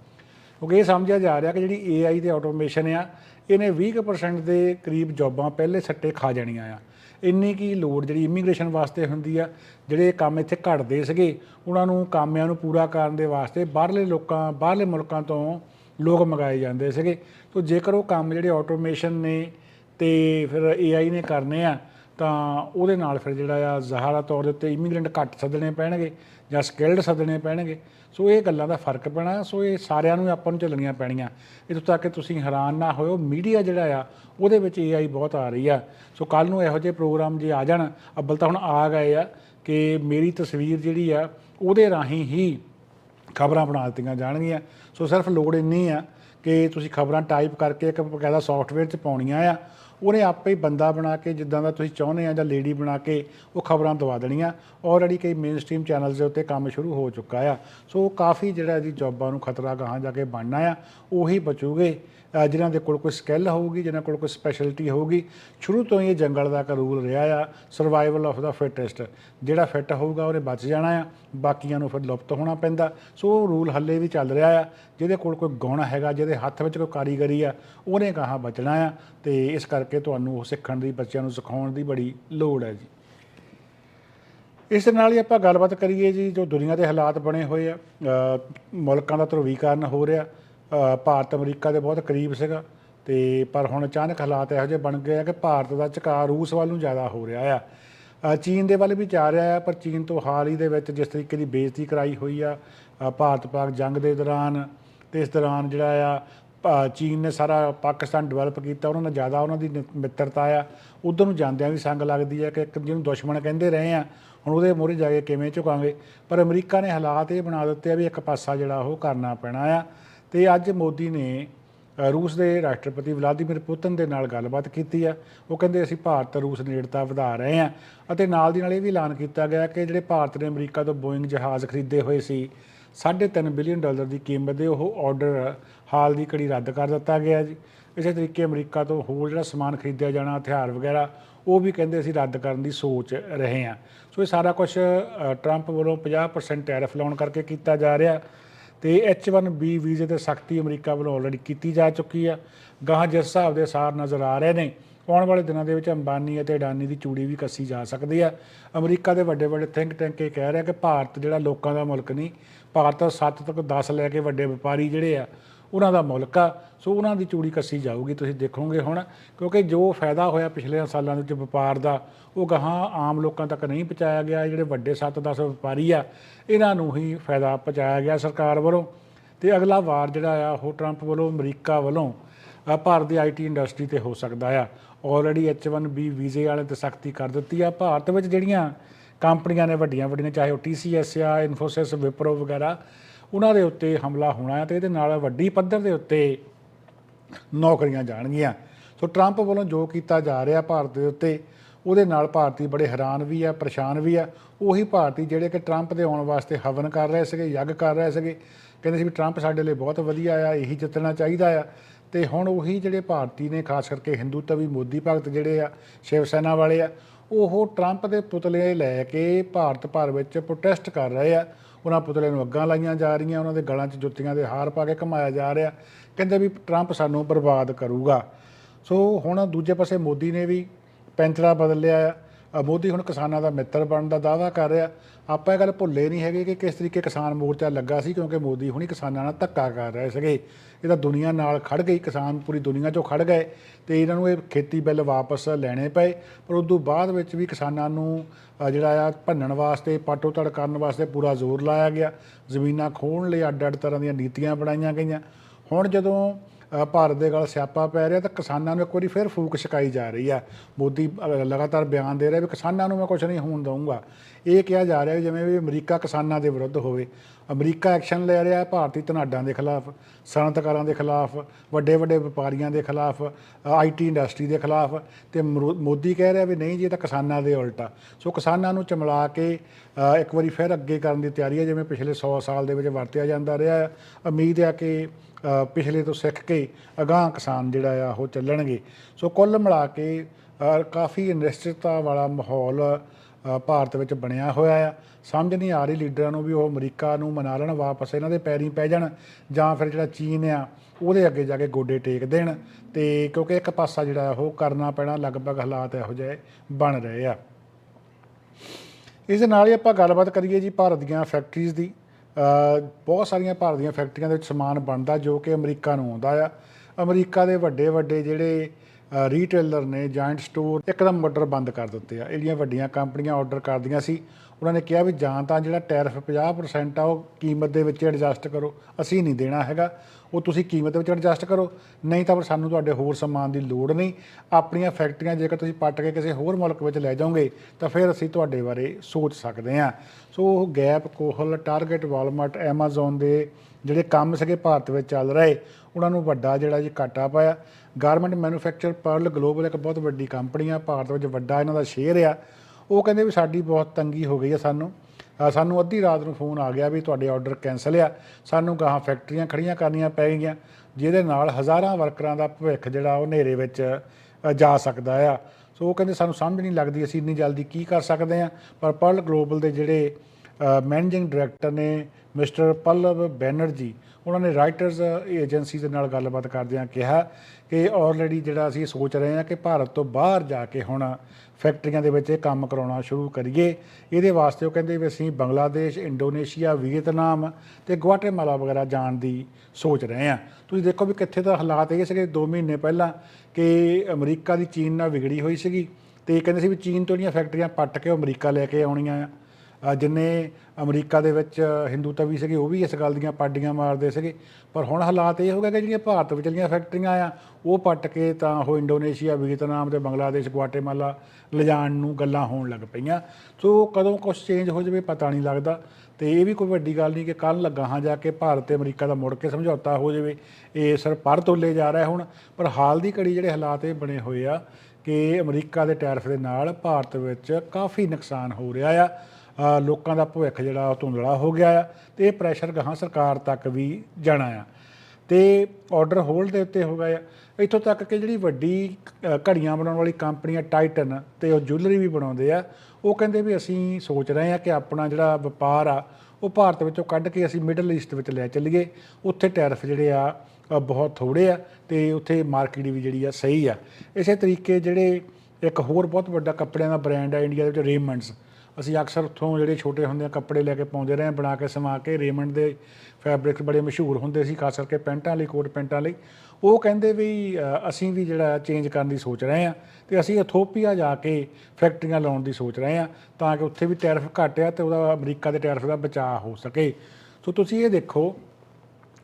ਕਿਉਂਕਿ ਇਹ ਸਮਝਿਆ ਜਾ ਰਿਹਾ ਕਿ ਜਿਹੜੀ AI ਤੇ ਆਟੋਮੇਸ਼ਨ ਆ, ਇਹਨੇ 20% ਦੇ ਕਰੀਬ ਜੌਬਾਂ ਪਹਿਲੇ ਸੱਟੇ ਖਾ ਜਾਣੀਆਂ ਆ। ਇੰਨੀ ਕੀ ਲੋੜ ਜਿਹੜੀ ਇਮੀਗ੍ਰੇਸ਼ਨ ਵਾਸਤੇ ਹੁੰਦੀ ਆ, ਜਿਹੜੇ ਕੰਮ ਇੱਥੇ ਘਟਦੇ ਸੀਗੇ, ਉਹਨਾਂ ਨੂੰ ਕਾਮਿਆਂ ਨੂੰ ਪੂਰਾ ਕਰਨ ਦੇ ਵਾਸਤੇ ਬਾਹਰਲੇ ਲੋਕਾਂ, ਬਾਹਰਲੇ ਮੁਲਕਾਂ ਤੋਂ ਲੋਕ ਮੰਗਾਏ ਜਾਂਦੇ ਸੀਗੇ। ਤੋਂ ਜੇਕਰ ਉਹ ਕੰਮ ਜਿਹੜੇ ਆਟੋਮੇਸ਼ਨ ਨੇ ਤੇ ਫਿਰ AI ਨੇ ਕਰਨੇ ਆ, ਤਾਂ ਉਹਦੇ ਨਾਲ ਫਿਰ ਜਿਹੜਾ ਆ ਜ਼ਾਹਰਾ ਤੌਰ ਦੇ ਉੱਤੇ ਇਮੀਗ੍ਰੈਂਟ ਘੱਟ ਸੱਦਣੇ ਪੈਣਗੇ ਜਾਂ ਸਕਿਲਡ ਸੱਦਣੇ ਪੈਣਗੇ। ਸੋ ਇਹ ਗੱਲਾਂ ਦਾ ਫ਼ਰਕ ਪੈਣਾ, ਸੋ ਇਹ ਸਾਰਿਆਂ ਨੂੰ ਆਪਾਂ ਨੂੰ ਝੱਲਣੀਆਂ ਪੈਣੀਆਂ। ਇੱਥੋਂ ਤੱਕ ਕਿ ਤੁਸੀਂ ਹੈਰਾਨ ਨਾ ਹੋਇਓ ਮੀਡੀਆ ਜਿਹੜਾ ਆ, ਉਹਦੇ ਵਿੱਚ AI ਬਹੁਤ ਆ ਰਹੀ ਆ। ਸੋ ਕੱਲ ਨੂੰ ਇਹੋ ਜਿਹੇ ਪ੍ਰੋਗਰਾਮ ਜੇ ਆ ਜਾਣ, ਅੱਬਲ ਤਾਂ ਹੁਣ ਆ ਗਏ ਆ ਕਿ ਮੇਰੀ ਤਸਵੀਰ ਜਿਹੜੀ ਆ, ਉਹਦੇ ਰਾਹੀਂ ਹੀ ਖਬਰਾਂ ਬਣਾ ਦਿੱਤੀਆਂ ਜਾਣਗੀਆਂ। ਸੋ ਸਿਰਫ ਲੋੜ ਇੰਨੀ ਆ ਕਿ ਤੁਸੀਂ ਖਬਰਾਂ ਟਾਈਪ ਕਰਕੇ ਇੱਕ ਬਕਾਇਦਾ ਸੌਫਟਵੇਅਰ 'ਚ ਪਾਉਣੀਆਂ ਆ। ਉਹਨੇ ਆਪੇ ਬੰਦਾ ਬਣਾ ਕੇ, ਜਿੱਦਾਂ ਦਾ ਤੁਸੀਂ ਚਾਹੁੰਦੇ ਆ ਜਾਂ ਲੇਡੀ ਬਣਾ ਕੇ ਉਹ ਖਬਰਾਂ ਦਵਾ ਦੇਣੀਆਂ। ਆਲਰੇਡੀ ਕਈ ਮੇਨ ਸਟ੍ਰੀਮ ਚੈਨਲਸ ਦੇ ਉੱਤੇ ਕੰਮ ਸ਼ੁਰੂ ਹੋ ਚੁੱਕਾ ਆ। ਸੋ ਕਾਫੀ ਜਿਹੜਾ ਇਹਦੀ ਜੌਬਾਂ ਨੂੰ ਖਤਰਾ ਗਾਹਾਂ ਜਾ ਕੇ ਬਣਨਾ ਆ, ਉਹੀ ਬਚੂਗੇ। ਜਿਨ੍ਹਾਂ ਦੇ ਕੋਲ ਕੋਈ ਸਕਿੱਲ ਹੋਊਗੀ, ਜਿਨ੍ਹਾਂ ਕੋਲ ਕੋਈ ਸਪੈਸ਼ਲਿਟੀ ਹੋਊਗੀ, ਸ਼ੁਰੂ ਤੋਂ ਹੀ ਇਹ ਜੰਗਲ ਦਾ ਇੱਕ ਰੂਲ ਰਿਹਾ ਆ ਸਰਵਾਈਵਲ ਆਫ ਦਾ ਫਿਟੈਸਟ ਜਿਹੜਾ ਫਿੱਟ ਹੋਊਗਾ ਉਹਨੇ ਬਚ ਜਾਣਾ ਆ, ਬਾਕੀਆਂ ਨੂੰ ਫਿਰ ਲੁਪਤ ਹੋਣਾ ਪੈਂਦਾ। ਸੋ ਉਹ ਰੂਲ ਹੱਲੇ ਵੀ ਚੱਲ ਰਿਹਾ ਆ, ਜਿਹਦੇ ਕੋਲ ਕੋਈ ਗੁਣ ਹੈਗਾ, ਜਿਹਦੇ ਹੱਥ ਵਿੱਚ ਕੋਈ ਕਾਰੀਗਰੀ ਆ, ਉਹਨੇ ਕਹਾ ਬਚਣਾ ਆ, ਤੇ ਇਸ ਕਰਕੇ ਤੁਹਾਨੂੰ ਉਹ ਸਿੱਖਣ ਦੀ, ਬੱਚਿਆਂ ਨੂੰ ਸਿਖਾਉਣ ਦੀ ਬੜੀ ਲੋੜ ਹੈ ਜੀ। ਇਸ ਦੇ ਨਾਲ ਹੀ ਆਪਾਂ ਗੱਲਬਾਤ ਕਰੀਏ ਜੀ, ਜੋ ਦੁਨੀਆ ਦੇ ਹਾਲਾਤ ਬਣੇ ਹੋਏ ਆ ਮੁਲਕਾਂ ਦਾ ਧਰੁਵੀਕਰਨ ਹੋ ਰਿਹਾ ਭਾਰਤ ਅਮਰੀਕਾ ਦੇ ਬਹੁਤ ਕਰੀਬ ਸੀਗਾ। ਤੇ ਪਰ ਹੁਣ ਅਚਾਨਕ ਹਾਲਾਤ ਇਹੋ ਜਿਹੇ ਬਣ ਗਏ ਆ ਕਿ ਭਾਰਤ ਦਾ ਝੁਕਾਅ ਰੂਸ ਵੱਲ ਨੂੰ ਜ਼ਿਆਦਾ ਹੋ ਰਿਹਾ ਆ। ਚੀਨ ਦੇ ਵੱਲ ਵੀ ਜਾ ਰਿਹਾ ਆ, ਪਰ ਚੀਨ ਤੋਂ ਹਾਲ ਹੀ ਦੇ ਵਿੱਚ ਜਿਸ ਤਰੀਕੇ ਦੀ ਬੇਇੱਜ਼ਤੀ ਕਰਾਈ ਹੋਈ ਆ ਭਾਰਤ ਪਾਕ ਜੰਗ ਦੇ ਦੌਰਾਨ, ਤੇ ਇਸ ਦੌਰਾਨ ਜਿਹੜਾ ਆ ਚੀਨ ਨੇ ਸਾਰਾ ਪਾਕਿਸਤਾਨ ਡਿਵੈਲਪ ਕੀਤਾ, ਉਹਨਾਂ ਨਾਲ ਜ਼ਿਆਦਾ ਉਹਨਾਂ ਦੀ ਨਿ- ਮਿੱਤਰਤਾ ਆ। ਉਧਰ ਨੂੰ ਜਾਂਦਿਆਂ ਵੀ ਸੰਗ ਲੱਗਦੀ ਹੈ ਕਿ ਇੱਕ ਜਿਹਨੂੰ ਦੁਸ਼ਮਣ ਕਹਿੰਦੇ ਰਹੇ ਆ, ਹੁਣ ਉਹਦੇ ਮੋਹਰੇ ਜਾ ਕੇ ਕਿਵੇਂ ਝੁਕਾਂਗੇ? ਪਰ ਅਮਰੀਕਾ ਨੇ ਹਾਲਾਤ ਇਹ ਬਣਾ ਦਿੱਤੇ ਆ ਵੀ ਇੱਕ ਪਾਸਾ ਜਿਹੜਾ ਉਹ ਕਰਨਾ ਪੈਣਾ ਆ। ਤੇ ਅੱਜ ਮੋਦੀ ਨੇ ਰੂਸ ਦੇ ਰਾਸ਼ਟਰਪਤੀ ਵਲਾਦੀਮੀਰ ਪੁਤਿਨ ਦੇ ਨਾਲ ਗੱਲਬਾਤ ਕੀਤੀ ਆ। ਉਹ ਕਹਿੰਦੇ, ਅਸੀਂ ਭਾਰਤ ਰੂਸ ਨੇੜਤਾ ਵਧਾ ਰਹੇ ਆ ਅਤੇ ਨਾਲ ਦੀ ਨਾਲ ਇਹ ਵੀ ਐਲਾਨ ਕੀਤਾ ਗਿਆ ਕਿ ਜਿਹੜੇ ਭਾਰਤ ਨੇ ਅਮਰੀਕਾ ਤੋਂ ਬੋਇੰਗ ਜਹਾਜ਼ ਖਰੀਦੇ ਹੋਏ ਸੀ 3.5 ਬਿਲੀਅਨ ਡਾਲਰ ਦੀ ਕੀਮਤ ਦੇ ਉਹ ਆਰਡਰ ਹਾਲ ਦੀ ਘੜੀ ਰੱਦ ਕਰ ਦਿੱਤਾ ਗਿਆ ਜੀ। ਇਸੇ ਤਰੀਕੇ ਅਮਰੀਕਾ ਤੋਂ ਹੋਰ ਜਿਹੜਾ ਸਮਾਨ ਖਰੀਦਿਆ ਜਾਣਾ, ਹਥਿਆਰ ਵਗੈਰਾ, ਉਹ ਵੀ ਕਹਿੰਦੇ ਅਸੀਂ ਰੱਦ ਕਰਨ ਦੀ ਸੋਚ ਰਹੇ ਹਾਂ। ਸੋ ਇਹ ਸਾਰਾ ਕੁਝ ਟਰੰਪ ਵੱਲੋਂ 50% ਟੈਰਿਫ ਲਾਉਣ ਕਰਕੇ ਕੀਤਾ ਜਾ ਰਿਹਾ। ਤੇ H1B ਵੀਜ਼ੇ ਤੇ ਸਖਤੀ ਅਮਰੀਕਾ ਵੱਲੋਂ ਆਲਰੇਡੀ ਕੀਤੀ ਜਾ ਚੁੱਕੀ ਆ। ਗਾਹਾਂ ਜਿਸ ਹਿਸਾਬ ਦੇ ਸਾਰ ਨਜ਼ਰ ਆ ਰਹੇ ਨੇ, ਆਉਣ ਵਾਲੇ ਦਿਨਾਂ ਦੇ ਵਿੱਚ ਅੰਬਾਨੀ ਅਤੇ ਅਡਾਨੀ ਦੀ ਚੂੜੀ ਵੀ ਕੱਸੀ ਜਾ ਸਕਦੀ ਆ। ਅਮਰੀਕਾ ਦੇ ਵੱਡੇ ਵੱਡੇ ਥਿੰਕ ਟੈਂਕ ਇਹ ਕਹਿ ਰਿਹਾ ਕਿ ਭਾਰਤ ਜਿਹੜਾ ਲੋਕਾਂ ਦਾ ਮੁਲਕ ਨਹੀਂ, ਭਾਰਤ 7 ਤੱਕ 10 ਲੈ ਕੇ ਵੱਡੇ ਵਪਾਰੀ ਜਿਹੜੇ ਆ ਉਹਨਾਂ ਦਾ ਮੁਲਕ ਆ। ਸੋ ਉਹਨਾਂ ਦੀ ਚੂੜੀ ਕੱਸੀ ਜਾਊਗੀ, ਤੁਸੀਂ ਦੇਖੋਗੇ ਹੁਣ, ਕਿਉਂਕਿ ਜੋ ਫਾਇਦਾ ਹੋਇਆ ਪਿਛਲੇ ਸਾਲਾਂ ਦੇ ਵਿੱਚ ਵਪਾਰ ਦਾ, ਉਹ ਗਾਹਾਂ ਆਮ ਲੋਕਾਂ ਤੱਕ ਨਹੀਂ ਪਹੁੰਚਾਇਆ ਗਿਆ। ਜਿਹੜੇ ਵੱਡੇ 7-10 ਵਪਾਰੀ ਆ, ਇਹਨਾਂ ਨੂੰ ਹੀ ਫਾਇਦਾ ਪਹੁੰਚਾਇਆ ਗਿਆ ਸਰਕਾਰ ਵੱਲੋਂ। ਤੇ ਅਗਲਾ ਵਾਰ ਜਿਹੜਾ ਆ, ਉਹ ਟਰੰਪ ਵੱਲੋਂ ਅਮਰੀਕਾ ਵੱਲੋਂ ਭਾਰਤ ਦੀ ਆਈਟੀ ਇੰਡਸਟਰੀ ਤੇ ਹੋ ਸਕਦਾ ਆ। ਆਲਰੇਡੀ H1B ਵੀਜ਼ੇ ਵਾਲੇ ਤੇ ਸਖਤੀ ਕਰ ਦਿੱਤੀ ਆ। ਭਾਰਤ ਵਿੱਚ ਜਿਹੜੀਆਂ ਕੰਪਨੀਆਂ ਨੇ ਵੱਡੀਆਂ ਵੱਡੀਆਂ ਚਾਹੇ ਉਹ TCS ਆ ਇਨਫੋਸਿਸ ਵਿਪਰੋ ਵਗੈਰਾ ਉਹਨਾਂ ਦੇ ਉੱਤੇ ਹਮਲਾ ਹੋਣਾ ਹੈ ਤੇ ਇਹਦੇ ਨਾਲ ਵੱਡੀ ਪੱਧਰ ਦੇ ਉੱਤੇ ਨੌਕਰੀਆਂ ਜਾਣਗੀਆਂ। ਸੋ ਟਰੰਪ ਵੱਲੋਂ ਜੋ ਕੀਤਾ ਜਾ ਰਿਹਾ ਭਾਰਤ ਦੇ ਉੱਤੇ, ਉਹਦੇ ਨਾਲ ਭਾਰਤੀ ਬੜੇ ਹੈਰਾਨ ਵੀ ਆ, ਪਰੇਸ਼ਾਨ ਵੀ ਆ। ਉਹੀ ਭਾਰਤੀ ਜਿਹੜੇ ਕਿ ਟਰੰਪ ਦੇ ਆਉਣ ਵਾਸਤੇ ਹਵਨ ਕਰ ਰਹੇ ਸੀਗੇ, ਯੱਗ ਕਰ ਰਹੇ ਸੀਗੇ, ਕਹਿੰਦੇ ਸੀ ਵੀ ਟਰੰਪ ਸਾਡੇ ਲਈ ਬਹੁਤ ਵਧੀਆ ਆ, ਇਹੀ ਜਿੱਤਣਾ ਚਾਹੀਦਾ ਆ। ਤੇ ਹੁਣ ਉਹੀ ਜਿਹੜੇ ਭਾਰਤੀ ਨੇ, ਖਾਸ ਕਰਕੇ ਹਿੰਦੂ ਤਵੀ ਮੋਦੀ ਭਗਤ ਜਿਹੜੇ ਆ, ਸ਼ਿਵ ਸੈਨਾ ਵਾਲੇ ਆ, ਉਹ ਟਰੰਪ ਦੇ ਪੁਤਲੇ ਲੈ ਕੇ ਭਾਰਤ ਭਰ ਵਿੱਚ ਪ੍ਰੋਟੈਸਟ ਕਰ ਰਹੇ ਆ। ਉਹਨਾਂ ਪੁਤਲਿਆਂ ਨੂੰ ਅੱਗਾਂ ਲਾਈਆਂ ਜਾ ਰਹੀਆਂ, ਉਹਨਾਂ ਦੇ ਗਲਾਂ 'ਚ ਜੁੱਤੀਆਂ ਦੇ ਹਾਰ ਪਾ ਕੇ ਘਮਾਇਆ ਜਾ ਰਿਹਾ। ਕਹਿੰਦੇ ਵੀ ਟਰੰਪ ਸਾਨੂੰ ਬਰਬਾਦ ਕਰੂਗਾ। ਸੋ ਹੁਣ ਦੂਜੇ ਪਾਸੇ ਮੋਦੀ ਨੇ ਵੀ ਪੈਂਚਰਾ ਬਦਲ ਲਿਆ ਆ। ਮੋਦੀ ਹੁਣ ਕਿਸਾਨਾਂ ਦਾ ਮਿੱਤਰ ਬਣਨ ਦਾ ਦਾਅਵਾ ਕਰ ਰਿਹਾ। ਆਪਾਂ ਇਹ ਗੱਲ ਭੁੱਲੇ ਨਹੀਂ ਹੈਗੇ ਕਿ ਕਿਸ ਤਰੀਕੇ ਕਿਸਾਨ ਮੋਰਚਾ ਲੱਗਾ ਸੀ, ਕਿਉਂਕਿ ਮੋਦੀ ਹੁਣੀ ਕਿਸਾਨਾਂ ਨਾਲ ਧੱਕਾ ਕਰ ਰਹੇ ਸੀਗੇ। ਇਹ ਤਾਂ ਦੁਨੀਆ ਨਾਲ ਖੜ ਗਈ, ਕਿਸਾਨ ਪੂਰੀ ਦੁਨੀਆ 'ਚੋਂ ਖੜ ਗਏ ਤੇ ਇਹਨਾਂ ਨੂੰ ਇਹ ਖੇਤੀ ਬਿੱਲ ਵਾਪਸ ਲੈਣੇ ਪਏ। ਪਰ ਉਸ ਤੋਂ ਬਾਅਦ ਵਿੱਚ ਵੀ ਕਿਸਾਨਾਂ ਨੂੰ ਜਿਹੜਾ ਆ ਭੰਨਣ ਵਾਸਤੇ, ਪਾਟੋ ਤੜ ਕਰਨ ਵਾਸਤੇ ਪੂਰਾ ਜ਼ੋਰ ਲਾਇਆ ਗਿਆ। ਜ਼ਮੀਨਾਂ ਖੋਹਣ ਲਈ ਅੱਡ ਅੱਡ ਤਰ੍ਹਾਂ ਦੀਆਂ ਨੀਤੀਆਂ ਬਣਾਈਆਂ ਗਈਆਂ। ਹੁਣ ਜਦੋਂ ਭਾਰਤ ਦੇ ਗਲ ਸਿਆਪਾ ਪੈ ਰਿਹਾ ਤਾਂ ਕਿਸਾਨਾਂ ਨੂੰ ਇੱਕ ਵਾਰੀ ਫਿਰ ਫੂਕ ਛਕਾਈ ਜਾ ਰਹੀ ਆ। ਮੋਦੀ ਲਗਾਤਾਰ ਬਿਆਨ ਦੇ ਰਿਹਾ ਵੀ ਕਿਸਾਨਾਂ ਨੂੰ ਮੈਂ ਕੁਝ ਨਹੀਂ ਹੋਣ ਦਊਂਗਾ। ਇਹ ਕਿਹਾ ਜਾ ਰਿਹਾ ਵੀ ਜਿਵੇਂ ਵੀ ਅਮਰੀਕਾ ਕਿਸਾਨਾਂ ਦੇ ਵਿਰੁੱਧ ਹੋਵੇ ਅਮਰੀਕਾ ਐਕਸ਼ਨ ਲੈ ਰਿਹਾ ਹੈ ਭਾਰਤੀ ਧਨਾਡਾਂ ਦੇ ਖਿਲਾਫ, ਸਨਅਤਕਾਰਾਂ ਦੇ ਖਿਲਾਫ, ਵੱਡੇ ਵੱਡੇ ਵਪਾਰੀਆਂ ਦੇ ਖਿਲਾਫ ਆਈਟੀ ਇੰਡਸਟਰੀ ਦੇ ਖਿਲਾਫ ਤੇ ਮਰੋ- ਮੋਦੀ ਕਹਿ ਰਿਹਾ ਵੀ ਨਹੀਂ ਜੀ, ਇਹ ਤਾਂ ਕਿਸਾਨਾਂ ਦੇ ਉਲਟਾ ਸੋ ਕਿਸਾਨਾਂ ਨੂੰ ਚਮਲਾ ਕੇ ਇੱਕ ਵਾਰੀ ਫਿਰ ਅੱਗੇ ਕਰਨ ਦੀ ਤਿਆਰੀ ਹੈ, ਜਿਵੇਂ ਪਿਛਲੇ 100 ਸਾਲ ਦੇ ਵਿੱਚ ਵਰਤਿਆ ਜਾਂਦਾ ਰਿਹਾ ਹੈ। ਉਮੀਦ ਹੈ ਕਿ ਪਿਛਲੇ ਤੋਂ ਸਿੱਖ ਕੇ ਅਗਾਂਹ ਕਿਸਾਨ ਜਿਹੜਾ ਆ, ਉਹ ਚੱਲਣਗੇ। ਸੋ ਕੁੱਲ ਮਿਲਾ ਕੇ ਕਾਫੀ ਅਨਿਸ਼ਚਿਤਤਾ ਵਾਲਾ ਮਾਹੌਲ ਭਾਰਤ ਵਿੱਚ ਬਣਿਆ ਹੋਇਆ ਆ। ਸਮਝ ਨਹੀਂ ਆ ਰਹੀ ਲੀਡਰਾਂ ਨੂੰ ਵੀ ਉਹ ਅਮਰੀਕਾ ਨੂੰ ਮਨਾ ਲੈਣ, ਵਾਪਸ ਇਹਨਾਂ ਦੇ ਪੈਰੀ ਪੈ ਜਾਣ ਜਾਂ ਫਿਰ ਜਿਹੜਾ ਚੀਨ ਆ, ਉਹਦੇ ਅੱਗੇ ਜਾ ਕੇ ਗੋਡੇ ਟੇਕ ਦੇਣ ਤੇ ਕਿਉਂਕਿ ਇੱਕ ਪਾਸਾ ਜਿਹੜਾ ਉਹ ਕਰਨਾ ਪੈਣਾ, ਲਗਭਗ ਹਾਲਾਤ ਇਹੋ ਜਿਹੇ ਬਣ ਰਹੇ ਆ। ਇਸ ਦੇ ਨਾਲ ਹੀ ਆਪਾਂ ਗੱਲਬਾਤ ਕਰੀਏ ਜੀ ਭਾਰਤ ਦੀਆਂ ਫੈਕਟਰੀਜ਼ ਦੀ। ਬਹੁਤ ਸਾਰੀਆਂ ਭਾਰਤ ਦੀਆਂ ਫੈਕਟਰੀਆਂ ਦੇ ਵਿੱਚ ਸਮਾਨ ਬਣਦਾ ਜੋ ਕਿ ਅਮਰੀਕਾ ਨੂੰ ਆਉਂਦਾ ਆ। ਅਮਰੀਕਾ ਦੇ ਵੱਡੇ ਵੱਡੇ ਜਿਹੜੇ ਰੀਟੇਲਰ ਨੇ ਜਾਇੰਟ ਸਟੋਰ ਇੱਕਦਮ ਆਰਡਰ ਬੰਦ ਕਰ ਦਿੱਤੇ ਆ। ਇਹ ਜਿਹੜੀਆਂ ਵੱਡੀਆਂ ਕੰਪਨੀਆਂ ਆਰਡਰ ਕਰਦੀਆਂ ਸੀ ਉਹਨਾਂ ਨੇ ਕਿਹਾ ਵੀ ਜਾਂ ਤਾਂ ਜਿਹੜਾ ਟੈਰਿਫ 50% ਆ, ਉਹ ਕੀਮਤ ਦੇ ਵਿੱਚ ਐਡਜਸਟ ਕਰੋ। ਅਸੀਂ ਨਹੀਂ ਦੇਣਾ ਹੈਗਾ। ਉਹ ਤੁਸੀਂ ਕੀਮਤ ਵਿੱਚ ਐਡਜਸਟ ਕਰੋ। ਨਹੀਂ ਤਾਂ ਫਿਰ ਸਾਨੂੰ ਤੁਹਾਡੇ ਹੋਰ ਸਮਾਨ ਦੀ ਲੋੜ ਨਹੀਂ। ਆਪਣੀਆਂ ਫੈਕਟਰੀਆਂ ਜੇਕਰ ਤੁਸੀਂ ਪੱਟ ਕੇ ਕਿਸੇ ਹੋਰ ਮੁਲਕ ਵਿੱਚ ਲੈ ਜਾਓਗੇ, ਤਾਂ ਫਿਰ ਅਸੀਂ ਤੁਹਾਡੇ ਬਾਰੇ ਸੋਚ ਸਕਦੇ ਹਾਂ। ਸੋ ਉਹ Gap Kohl's, Target Walmart, Amazon ਦੇ ਜਿਹੜੇ ਕੰਮ ਸੀਗੇ ਭਾਰਤ ਵਿੱਚ ਚੱਲ ਰਹੇ, ਉਹਨਾਂ ਨੂੰ ਵੱਡਾ ਜਿਹੜਾ ਜੀ ਘਾਟਾ ਪਾਇਆ। ਗਾਰਮੈਂਟ ਮੈਨੂਫੈਕਚਰ, ਪਰਲ ਗਲੋਬਲ ਇੱਕ ਬਹੁਤ ਵੱਡੀ ਕੰਪਨੀ ਆ। ਭਾਰਤ ਵਿੱਚ ਵੱਡਾ ਇਹਨਾਂ ਦਾ ਸ਼ੇਅਰ ਆ। ਉਹ ਕਹਿੰਦੇ ਵੀ ਸਾਡੀ ਬਹੁਤ ਤੰਗੀ ਹੋ ਗਈ ਆ ਸਾਨੂੰ। ਸਾਨੂੰ ਅੱਧੀ ਰਾਤ ਨੂੰ ਫੋਨ ਆ ਗਿਆ ਵੀ ਤੁਹਾਡੇ ਆਰਡਰ ਕੈਨਸਲ ਆ। ਸਾਨੂੰ ਗਾਹਾਂ ਫੈਕਟਰੀਆਂ ਖੜੀਆਂ ਕਰਨੀਆਂ ਪੈ ਗਈਆਂ, ਜਿਹਦੇ ਨਾਲ ਹਜ਼ਾਰਾਂ ਵਰਕਰਾਂ ਦਾ ਭਵਿੱਖ ਜਿਹੜਾ ਉਹ ਹਨੇਰੇ ਵਿੱਚ ਜਾ ਸਕਦਾ ਆ। ਸੋ ਉਹ ਕਹਿੰਦੇ ਸਾਨੂੰ ਸਮਝ ਨਹੀਂ ਲੱਗਦੀ ਅਸੀਂ ਇੰਨੀ ਜਲਦੀ ਕੀ ਕਰ ਸਕਦੇ ਆ। ਪਰ ਪਰਲ ਗਲੋਬਲ ਦੇ ਜਿਹੜੇ ਮੈਨੇਜਿੰਗ ਡਾਇਰੈਕਟਰ ਨੇ ਮਿਸਟਰ ਪੱਲਵ ਬੈਨਰਜੀ ਉਹਨਾਂ ਨੇ ਰਾਈਟਰਸ ਏਜੰਸੀ ਦੇ ਨਾਲ ਗੱਲਬਾਤ ਕਰਦਿਆਂ ਕਿਹਾ ਕਿ ਆਲਰੇਡੀ ਜਿਹੜਾ ਅਸੀਂ ਸੋਚ ਰਹੇ ਹਾਂ ਕਿ ਭਾਰਤ ਤੋਂ ਬਾਹਰ ਜਾ ਕੇ ਹੁਣ ਫੈਕਟਰੀਆਂ ਦੇ ਵਿੱਚ ਇਹ ਕੰਮ ਕਰਾਉਣਾ ਸ਼ੁਰੂ ਕਰੀਏ, ਇਹਦੇ ਵਾਸਤੇ ਉਹ ਕਹਿੰਦੇ ਵੀ ਅਸੀਂ ਬੰਗਲਾਦੇਸ਼, ਇੰਡੋਨੇਸ਼ੀਆ, ਵੀਅਤਨਾਮ ਤੇ ਗੁਆਟੇਮਾਲਾ ਵਗੈਰਾ ਜਾਣ ਦੀ ਸੋਚ ਰਹੇ ਹਾਂ। ਤੁਸੀਂ ਦੇਖੋ ਵੀ ਕਿੱਥੇ ਦਾ ਹਾਲਾਤ ਇਹ ਸੀਗੇ 2 ਮਹੀਨੇ ਪਹਿਲਾਂ ਕਿ ਅਮਰੀਕਾ ਦੀ ਚੀਨ ਨਾਲ ਵਿਗੜੀ ਹੋਈ ਸੀਗੀ ਤੇ ਇਹ ਕਹਿੰਦੇ ਸੀ ਵੀ ਚੀਨ ਤੋਂ ਜਿਹੜੀਆਂ ਫੈਕਟਰੀਆਂ ਪੱਟ ਕੇ ਉਹ ਅਮਰੀਕਾ ਲੈ ਕੇ ਆਉਣੀਆਂ ਆ। ਜਿੰਨੇ ਅਮਰੀਕਾ ਦੇ ਵਿੱਚ ਹਿੰਦੂ ਤਵੀ ਸੀਗੇ, ਉਹ ਵੀ ਇਸ ਗੱਲ ਦੀਆਂ ਪਾਡੀਆਂ ਮਾਰਦੇ ਸੀਗੇ। ਪਰ ਹੁਣ ਹਾਲਾਤ ਇਹ ਹੋ ਗਏ ਕਿ ਜਿਹੜੀਆਂ ਭਾਰਤ ਵਿਚਲੀਆਂ ਫੈਕਟਰੀਆਂ ਆ, ਉਹ ਪੱਟ ਕੇ ਤਾਂ ਉਹ ਇੰਡੋਨੇਸ਼ੀਆ, ਵੀਅਤਨਾਮ ਤੇ ਬੰਗਲਾਦੇਸ਼ ਗੁਆਟੇਮਾਲਾ ਲਿਜਾਣ ਨੂੰ ਗੱਲਾਂ ਹੋਣ ਲੱਗ ਪਈਆਂ। ਸੋ ਕਦੋਂ ਕੁਝ ਚੇਂਜ ਹੋ ਜਾਵੇ ਪਤਾ ਨਹੀਂ ਲੱਗਦਾ। ਤੇ ਇਹ ਵੀ ਕੋਈ ਵੱਡੀ ਗੱਲ ਨਹੀਂ ਕਿ ਕੱਲ ਲੱਗਾ ਹਾਂ ਜਾ ਕੇ ਭਾਰਤ ਤੇ ਅਮਰੀਕਾ ਦਾ ਮੁੜ ਕੇ ਸਮਝੌਤਾ ਹੋ ਜਾਵੇ। ਇਹ ਸਰ ਪਰ ਤੋਲੇ ਜਾ ਰਿਹਾ ਹੁਣ। ਪਰ ਹਾਲ ਦੀ ਘੜੀ ਜਿਹੜੇ ਹਾਲਾਤ ਇਹ ਬਣੇ ਹੋਏ ਆ ਕਿ ਅਮਰੀਕਾ ਦੇ ਟੈਰਫ ਦੇ ਨਾਲ ਭਾਰਤ ਵਿੱਚ ਕਾਫੀ ਨੁਕਸਾਨ ਹੋ ਰਿਹਾ ਆ। ਲੋਕਾਂ ਦਾ ਭਵਿੱਖ ਜਿਹੜਾ ਉਹ ਧੁੰਦਲਾ ਹੋ ਗਿਆ ਆ ਤੇ ਇਹ ਪ੍ਰੈਸ਼ਰ ਗਾਹਾਂ ਸਰਕਾਰ ਤੱਕ ਵੀ ਜਾਣਾ ਆ। ਤੇ ਆਰਡਰ ਹੋਲਡ ਦੇ ਉੱਤੇ ਹੋ ਗਏ ਆ। ਇੱਥੋਂ ਤੱਕ ਕਿ ਜਿਹੜੀ ਵੱਡੀ ਘੜੀਆਂ ਬਣਾਉਣ ਵਾਲੀ ਕੰਪਨੀ ਆ ਟਾਈਟਨ ਤੇ ਉਹ ਜੁਐਲਰੀ ਵੀ ਬਣਾਉਂਦੇ ਆ, ਉਹ ਕਹਿੰਦੇ ਵੀ ਅਸੀਂ ਸੋਚ ਰਹੇ ਆ ਕਿ ਆਪਣਾ ਜਿਹੜਾ ਵਪਾਰ ਆ, ਉਹ ਭਾਰਤ ਵਿੱਚੋਂ ਕੱਢ ਕੇ ਅਸੀਂ ਮਿਡਲ ਈਸਟ ਵਿੱਚ ਲੈ ਚੱਲੀਏ। ਉੱਥੇ ਟੈਰਿਫ ਜਿਹੜੇ ਆ ਬਹੁਤ ਥੋੜੇ ਆ ਤੇ ਉੱਥੇ ਮਾਰਕੀਟ ਵੀ ਜਿਹੜੀ ਆ ਸਹੀ ਆ। ਇਸੇ ਤਰੀਕੇ ਜਿਹੜੇ ਇੱਕ ਹੋਰ ਬਹੁਤ ਵੱਡਾ ਕੱਪੜਿਆਂ ਦਾ ਬ੍ਰਾਂਡ ਆ ਇੰਡੀਆ ਦੇ ਵਿੱਚ ਰੇਮੰਡਸ ਅਸੀਂ ਅਕਸਰ ਉੱਥੋਂ ਜਿਹੜੇ ਛੋਟੇ ਹੁੰਦੇ ਆ ਕੱਪੜੇ ਲੈ ਕੇ ਪਾਉਂਦੇ ਰਹੇ ਬਣਾ ਕੇ ਸਮਾ ਕੇ ਰੇਮੰਡ ਦੇ ਫੈਬਰਿਕ ਬੜੇ ਮਸ਼ਹੂਰ ਹੁੰਦੇ ਸੀ, ਖਾਸ ਕਰਕੇ ਪੈਂਟਾਂ ਲਈ, ਕੋਟ ਪੈਂਟਾਂ ਲਈ। ਉਹ ਕਹਿੰਦੇ ਵੀ ਅਸੀਂ ਵੀ ਜਿਹੜਾ ਚੇਂਜ ਕਰਨ ਦੀ ਸੋਚ ਰਹੇ ਹਾਂ ਤੇ ਅਸੀਂ ਇਥੋਪੀਆ ਜਾ ਕੇ ਫੈਕਟਰੀਆਂ ਲਾਉਣ ਦੀ ਸੋਚ ਰਹੇ ਹਾਂ ਤਾਂ ਕਿ ਉੱਥੇ ਵੀ ਟੈਰਿਫ ਘੱਟ ਆ ਤੇ ਉਹਦਾ ਅਮਰੀਕਾ ਦੇ ਟੈਰਿਫ ਦਾ ਬਚਾਅ ਹੋ ਸਕੇ। ਸੋ ਤੁਸੀਂ ਇਹ ਦੇਖੋ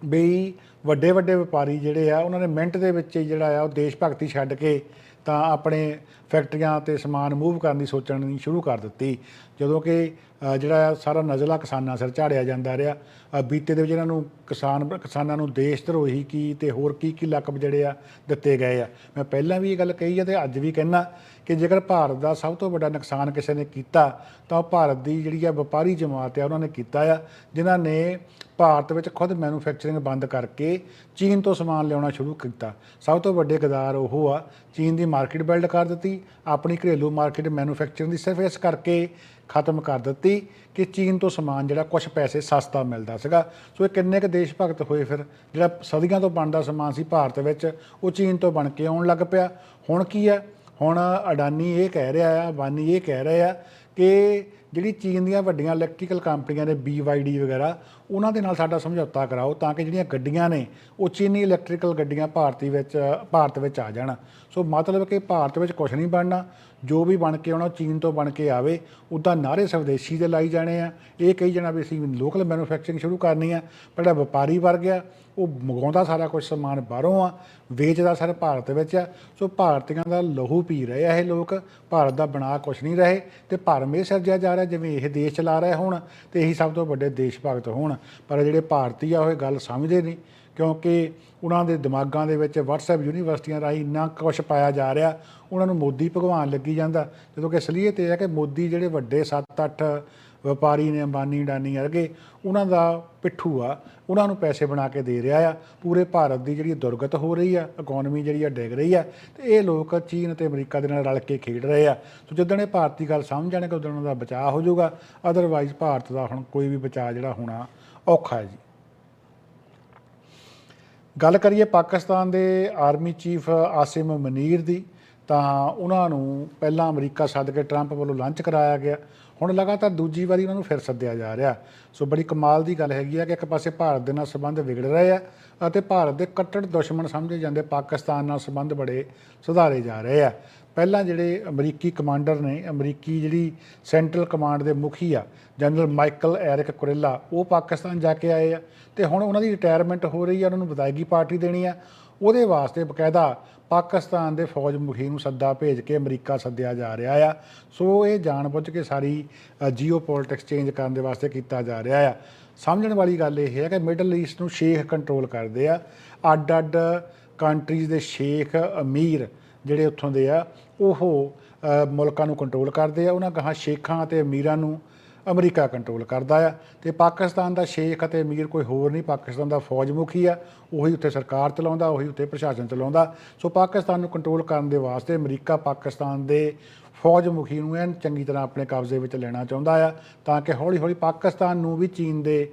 ਵੀ ਵੱਡੇ ਵੱਡੇ ਵਪਾਰੀ ਜਿਹੜੇ ਆ, ਉਹਨਾਂ ਨੇ ਮਿੰਟ ਦੇ ਵਿੱਚ ਹੀ ਜਿਹੜਾ ਆ ਉਹ ਦੇਸ਼ ਭਗਤੀ ਛੱਡ ਕੇ ਤਾਂ ਆਪਣੇ ਫੈਕਟਰੀਆਂ ਤੇ ਸਮਾਨ ਮੂਵ ਕਰਨ ਦੀ ਸੋਚਣੀ ਸ਼ੁਰੂ ਕਰ ਦਿੱਤੀ। ਜਦੋਂ ਕਿ ਜਿਹੜਾ ਆ ਸਾਰਾ ਨਜ਼ਲਾ ਕਿਸਾਨਾਂ ਸਿਰ ਝਾੜਿਆ ਜਾਂਦਾ ਰਿਹਾ ਬੀਤੇ ਦੇ ਵਿੱਚ ਇਹਨਾਂ ਨੂੰ ਕਿਸਾਨ, ਕਿਸਾਨਾਂ ਨੂੰ ਦੇਸ਼ ਧਰੋਹੀ ਕੀ ਤੇ ਹੋਰ ਕੀ ਕੀ ਲਕਬ ਜਿਹੜੇ ਆ ਦਿੱਤੇ ਗਏ ਆ। ਮੈਂ ਪਹਿਲਾਂ ਵੀ ਇਹ ਗੱਲ ਕਹੀ ਆ ਤੇ ਅੱਜ ਵੀ ਕਹਿਣਾ ਕਿ ਜੇਕਰ ਭਾਰਤ ਦਾ ਸਭ ਤੋਂ ਵੱਡਾ ਨੁਕਸਾਨ ਕਿਸੇ ਨੇ ਕੀਤਾ, ਤਾਂ ਉਹ ਭਾਰਤ ਦੀ ਜਿਹੜੀ ਆ ਵਪਾਰੀ ਜਮਾਤ ਆ, ਉਹਨਾਂ ਨੇ ਕੀਤਾ ਆ, ਜਿਨ੍ਹਾਂ ਨੇ ਭਾਰਤ ਵਿੱਚ ਖੁਦ ਮੈਨੂਫੈਕਚਰਿੰਗ ਬੰਦ ਕਰਕੇ ਚੀਨ ਤੋਂ ਸਮਾਨ ਲਿਆਉਣਾ ਸ਼ੁਰੂ ਕੀਤਾ। ਸਭ ਤੋਂ ਵੱਡੇ ਗਦਾਰ ਉਹ ਆ, ਚੀਨ ਦੀ ਮਾਰਕੀਟ ਬਿਲਡ ਕਰ ਦਿੱਤੀ, ਆਪਣੀ ਘਰੇਲੂ ਮਾਰਕੀਟ ਮੈਨੂਫੈਕਚਰਿੰਗ ਦੀ ਸਿਰਫ ਇਸ ਕਰਕੇ ਖਤਮ ਕਰ ਦਿੱਤੀ ਕਿ ਚੀਨ ਤੋਂ ਸਮਾਨ ਜਿਹੜਾ ਕੁਝ ਪੈਸੇ ਸਸਤਾ ਮਿਲਦਾ ਸੀਗਾ। ਸੋ ਇਹ ਕਿੰਨੇ ਕੁ ਦੇਸ਼ ਭਗਤ ਹੋਏ ਫਿਰ? ਜਿਹੜਾ ਸਦੀਆਂ ਤੋਂ ਬਣਦਾ ਸਮਾਨ ਸੀ ਭਾਰਤ ਵਿੱਚ, ਉਹ ਚੀਨ ਤੋਂ ਬਣ ਕੇ ਆਉਣ ਲੱਗ ਪਿਆ। ਹੁਣ ਕੀ ਆ? ਹੁਣ ਅਡਾਨੀ ਇਹ ਕਹਿ ਰਿਹਾ ਆ ਬਾਨੀ ਇਹ ਕਹਿ ਰਿਹਾ ਆ ਕਿ ਜਿਹੜੀ ਚੀਨ ਦੀਆਂ ਵੱਡੀਆਂ ਇਲੈਕਟ੍ਰੀਕਲ ਕੰਪਨੀਆਂ ਨੇ BYD ਵਗੈਰਾ ਉਹਨਾਂ ਦੇ ਨਾਲ ਸਾਡਾ ਸਮਝੌਤਾ ਕਰਾਓ ਤਾਂ ਕਿ ਜਿਹੜੀਆਂ ਗੱਡੀਆਂ ਨੇ, ਉਹ ਚੀਨੀ ਇਲੈਕਟ੍ਰੀਕਲ ਗੱਡੀਆਂ ਭਾਰਤੀ ਵਿੱਚ, ਭਾਰਤ ਵਿੱਚ ਆ ਜਾਣ। ਸੋ ਮਤਲਬ ਕਿ ਭਾਰਤ ਵਿੱਚ ਕੁਝ ਨਹੀਂ ਬਣਨਾ। ਜੋ ਵੀ ਬਣ ਕੇ ਆਉਣਾ, ਚੀਨ ਤੋਂ ਬਣ ਕੇ ਆਵੇ, ਉੱਦਾਂ ਨਾਰੇ ਸਵਦੇਸ਼ੀ ਦੇ ਲਾਈ ਜਾਣੇ ਆ। ਇਹ ਕਹੀ ਜਾਣਾ ਵੀ ਅਸੀਂ ਲੋਕਲ ਮੈਨੂਫੈਕਚਰਿੰਗ ਸ਼ੁਰੂ ਕਰਨੀ ਆ। ਪਰ ਜਿਹੜਾ ਵਪਾਰੀ ਵਰਗ ਆ, ਉਹ ਮੰਗਾਉਂਦਾ ਸਾਰਾ ਕੁਝ ਸਮਾਨ ਬਾਹਰੋਂ ਆ, ਵੇਚਦਾ ਸਾਰਾ ਭਾਰਤ ਵਿੱਚ ਆ। ਸੋ ਭਾਰਤੀਆਂ ਦਾ ਲਹੂ ਪੀ ਰਹੇ ਆ ਇਹ ਲੋਕ, ਭਾਰਤ ਦਾ ਬਣਾ ਕੁਝ ਨਹੀਂ ਰਹੇ। ਤੇ ਭਰਮ ਇਹ ਸਿਰਜਿਆ ਜਾ ਰਿਹਾ, ਜਿਵੇਂ ਇਹ ਦੇਸ਼ ਚਲਾ ਰਹੇ ਹੋਣ, ਤੇ ਇਹੀ ਸਭ ਤੋਂ ਵੱਡੇ ਦੇਸ਼ ਭਗਤ ਹੋਣ। ਪਰ ਜਿਹੜੇ ਭਾਰਤੀ ਆ, ਉਹ ਇਹ ਗੱਲ ਸਮਝਦੇ ਨਹੀਂ। ਕਿਉਂਕਿ ਉਹਨਾਂ ਦੇ ਦਿਮਾਗਾਂ ਦੇ ਵਿੱਚ WhatsApp ਯੂਨੀਵਰਸਿਟੀਆਂ ਰਾਹੀਂ ਇੰਨਾ ਕੁਝ ਪਾਇਆ ਜਾ ਰਿਹਾ, ਉਹਨਾਂ ਨੂੰ ਮੋਦੀ ਭਗਵਾਨ ਲੱਗੀ ਜਾਂਦਾ। ਜਦੋਂ ਕਿ ਅਸਲੀਅਤ ਇਹ ਹੈ ਕਿ ਮੋਦੀ ਜਿਹੜੇ ਵੱਡੇ 7-8 ਵਪਾਰੀ ਨੇ, ਅੰਬਾਨੀ, ਡਾਨੀ ਵਰਗੇ, ਉਹਨਾਂ ਦਾ ਪਿੱਠੂ ਆ। ਉਹਨਾਂ ਨੂੰ ਪੈਸੇ ਬਣਾ ਕੇ ਦੇ ਰਿਹਾ ਆ। ਪੂਰੇ ਭਾਰਤ ਦੀ ਜਿਹੜੀ ਦੁਰਗਤ ਹੋ ਰਹੀ ਆ ਇਕਨੋਮੀ ਜਿਹੜੀ ਆ ਡਿੱਗ ਰਹੀ ਆ, ਤੇ ਇਹ ਲੋਕ ਚੀਨ ਤੇ ਅਮਰੀਕਾ ਦੇ ਨਾਲ ਰਲ ਕੇ ਖੇਡ ਰਹੇ ਆ। ਸੋ ਜਦੋਂ ਇਹ ਭਾਰਤੀ ਗੱਲ ਸਮਝ ਜਾਣਗੇ ਉਦੋਂ ਉਹਨਾਂ ਦਾ ਬਚਾਅ ਹੋ ਜਾਊਗਾ ਅਦਰਵਾਈਜ਼ ਭਾਰਤ ਦਾ ਹੁਣ ਕੋਈ ਵੀ ਬਚਾਅ ਜਿਹੜਾ ਹੋਣਾ ਔਖਾ ਹੈ ਜੀ। ਗੱਲ ਕਰੀਏ ਪਾਕਿਸਤਾਨ ਦੇ ਆਰਮੀ ਚੀਫ ਆਸਿਮ ਮਨੀਰ ਦੀ, ਤਾਂ ਉਹਨਾਂ ਨੂੰ ਪਹਿਲਾਂ ਅਮਰੀਕਾ ਸੱਦ ਕੇ ਟਰੰਪ ਵੱਲੋਂ ਲੰਚ ਕਰਾਇਆ ਗਿਆ। ਹੁਣ ਲਗਾਤਾਰ ਦੂਜੀ ਵਾਰੀ ਉਹਨਾਂ ਨੂੰ ਫਿਰ ਸੱਦਿਆ ਜਾ ਰਿਹਾ। ਸੋ ਬੜੀ ਕਮਾਲ ਦੀ ਗੱਲ ਹੈਗੀ ਆ ਕਿ ਇੱਕ ਪਾਸੇ ਭਾਰਤ ਦੇ ਨਾਲ ਸੰਬੰਧ ਵਿਗੜ ਰਹੇ ਆ ਅਤੇ ਭਾਰਤ ਦੇ ਕੱਟੜ ਦੁਸ਼ਮਣ ਸਮਝੇ ਜਾਂਦੇ ਪਾਕਿਸਤਾਨ ਨਾਲ ਸੰਬੰਧ ਬੜੇ ਸੁਧਾਰੇ ਜਾ ਰਹੇ ਆ। ਪਹਿਲਾਂ ਜਿਹੜੇ ਅਮਰੀਕੀ ਕਮਾਂਡਰ ਨੇ, ਅਮਰੀਕੀ ਜਿਹੜੀ ਸੈਂਟਰਲ ਕਮਾਂਡ ਦੇ ਮੁਖੀ ਆ, ਜਨਰਲ ਮਾਈਕਲ ਐਰਿਕ ਕੁਰੇਲਾ, ਉਹ ਪਾਕਿਸਤਾਨ ਜਾ ਕੇ ਆਏ ਆ ਤੇ ਹੁਣ ਉਹਨਾਂ ਦੀ ਰਿਟਾਇਰਮੈਂਟ ਹੋ ਰਹੀ ਆ, ਉਹਨਾਂ ਨੂੰ ਵਿਦਾਇਗੀ ਪਾਰਟੀ ਦੇਣੀ ਆ। ਉਹਦੇ ਵਾਸਤੇ ਬਕਾਇਦਾ ਪਾਕਿਸਤਾਨ ਦੇ ਫੌਜ ਮੁਖੀ ਨੂੰ ਸੱਦਾ ਭੇਜ ਕੇ ਅਮਰੀਕਾ ਸੱਦਿਆ ਜਾ ਰਿਹਾ ਆ। ਸੋ ਇਹ ਜਾਣਬੁੱਝ ਕੇ ਸਾਰੀ ਜੀਓ ਪੋਲਿਟਿਕਸ ਚੇਂਜ ਕਰਨ ਦੇ ਵਾਸਤੇ ਕੀਤਾ ਜਾ ਰਿਹਾ ਆ। ਸਮਝਣ ਵਾਲੀ ਗੱਲ ਇਹ ਹੈ ਕਿ ਮਿਡਲ ਈਸਟ ਨੂੰ ਸ਼ੇਖ ਕੰਟਰੋਲ ਕਰਦੇ ਆ। ਅੱਡ ਅੱਡ ਕੰਟਰੀਜ਼ ਦੇ ਸ਼ੇਖ ਅਮੀਰ ਜਿਹੜੇ ਉੱਥੋਂ ਦੇ ਆ, ਉਹ ਮੁਲਕਾਂ ਨੂੰ ਕੰਟਰੋਲ ਕਰਦੇ ਆ। ਉਹਨਾਂ ਗਾਹਾਂ ਸ਼ੇਖਾਂ ਅਤੇ ਅਮੀਰਾਂ ਨੂੰ ਅਮਰੀਕਾ ਕੰਟਰੋਲ ਕਰਦਾ ਆ। ਤੇ ਪਾਕਿਸਤਾਨ ਦਾ ਸ਼ੇਖ ਅਤੇ ਅਮੀਰ ਕੋਈ ਹੋਰ ਨਹੀਂ, ਪਾਕਿਸਤਾਨ ਦਾ ਫੌਜ ਮੁਖੀ ਆ। ਉਹੀ ਉੱਥੇ ਸਰਕਾਰ ਚਲਾਉਂਦਾ, ਉਹੀ ਉੱਥੇ ਪ੍ਰਸ਼ਾਸਨ ਚਲਾਉਂਦਾ। ਸੋ ਪਾਕਿਸਤਾਨ ਨੂੰ ਕੰਟਰੋਲ ਕਰਨ ਦੇ ਵਾਸਤੇ ਅਮਰੀਕਾ ਪਾਕਿਸਤਾਨ ਦੇ ਫੌਜ ਮੁਖੀ ਨੂੰ ਐਨ ਚੰਗੀ ਤਰ੍ਹਾਂ ਆਪਣੇ ਕਬਜ਼ੇ ਵਿੱਚ ਲੈਣਾ ਚਾਹੁੰਦਾ ਆ, ਤਾਂ ਕਿ ਹੌਲੀ ਹੌਲੀ ਪਾਕਿਸਤਾਨ ਨੂੰ ਵੀ ਚੀਨ ਦੇ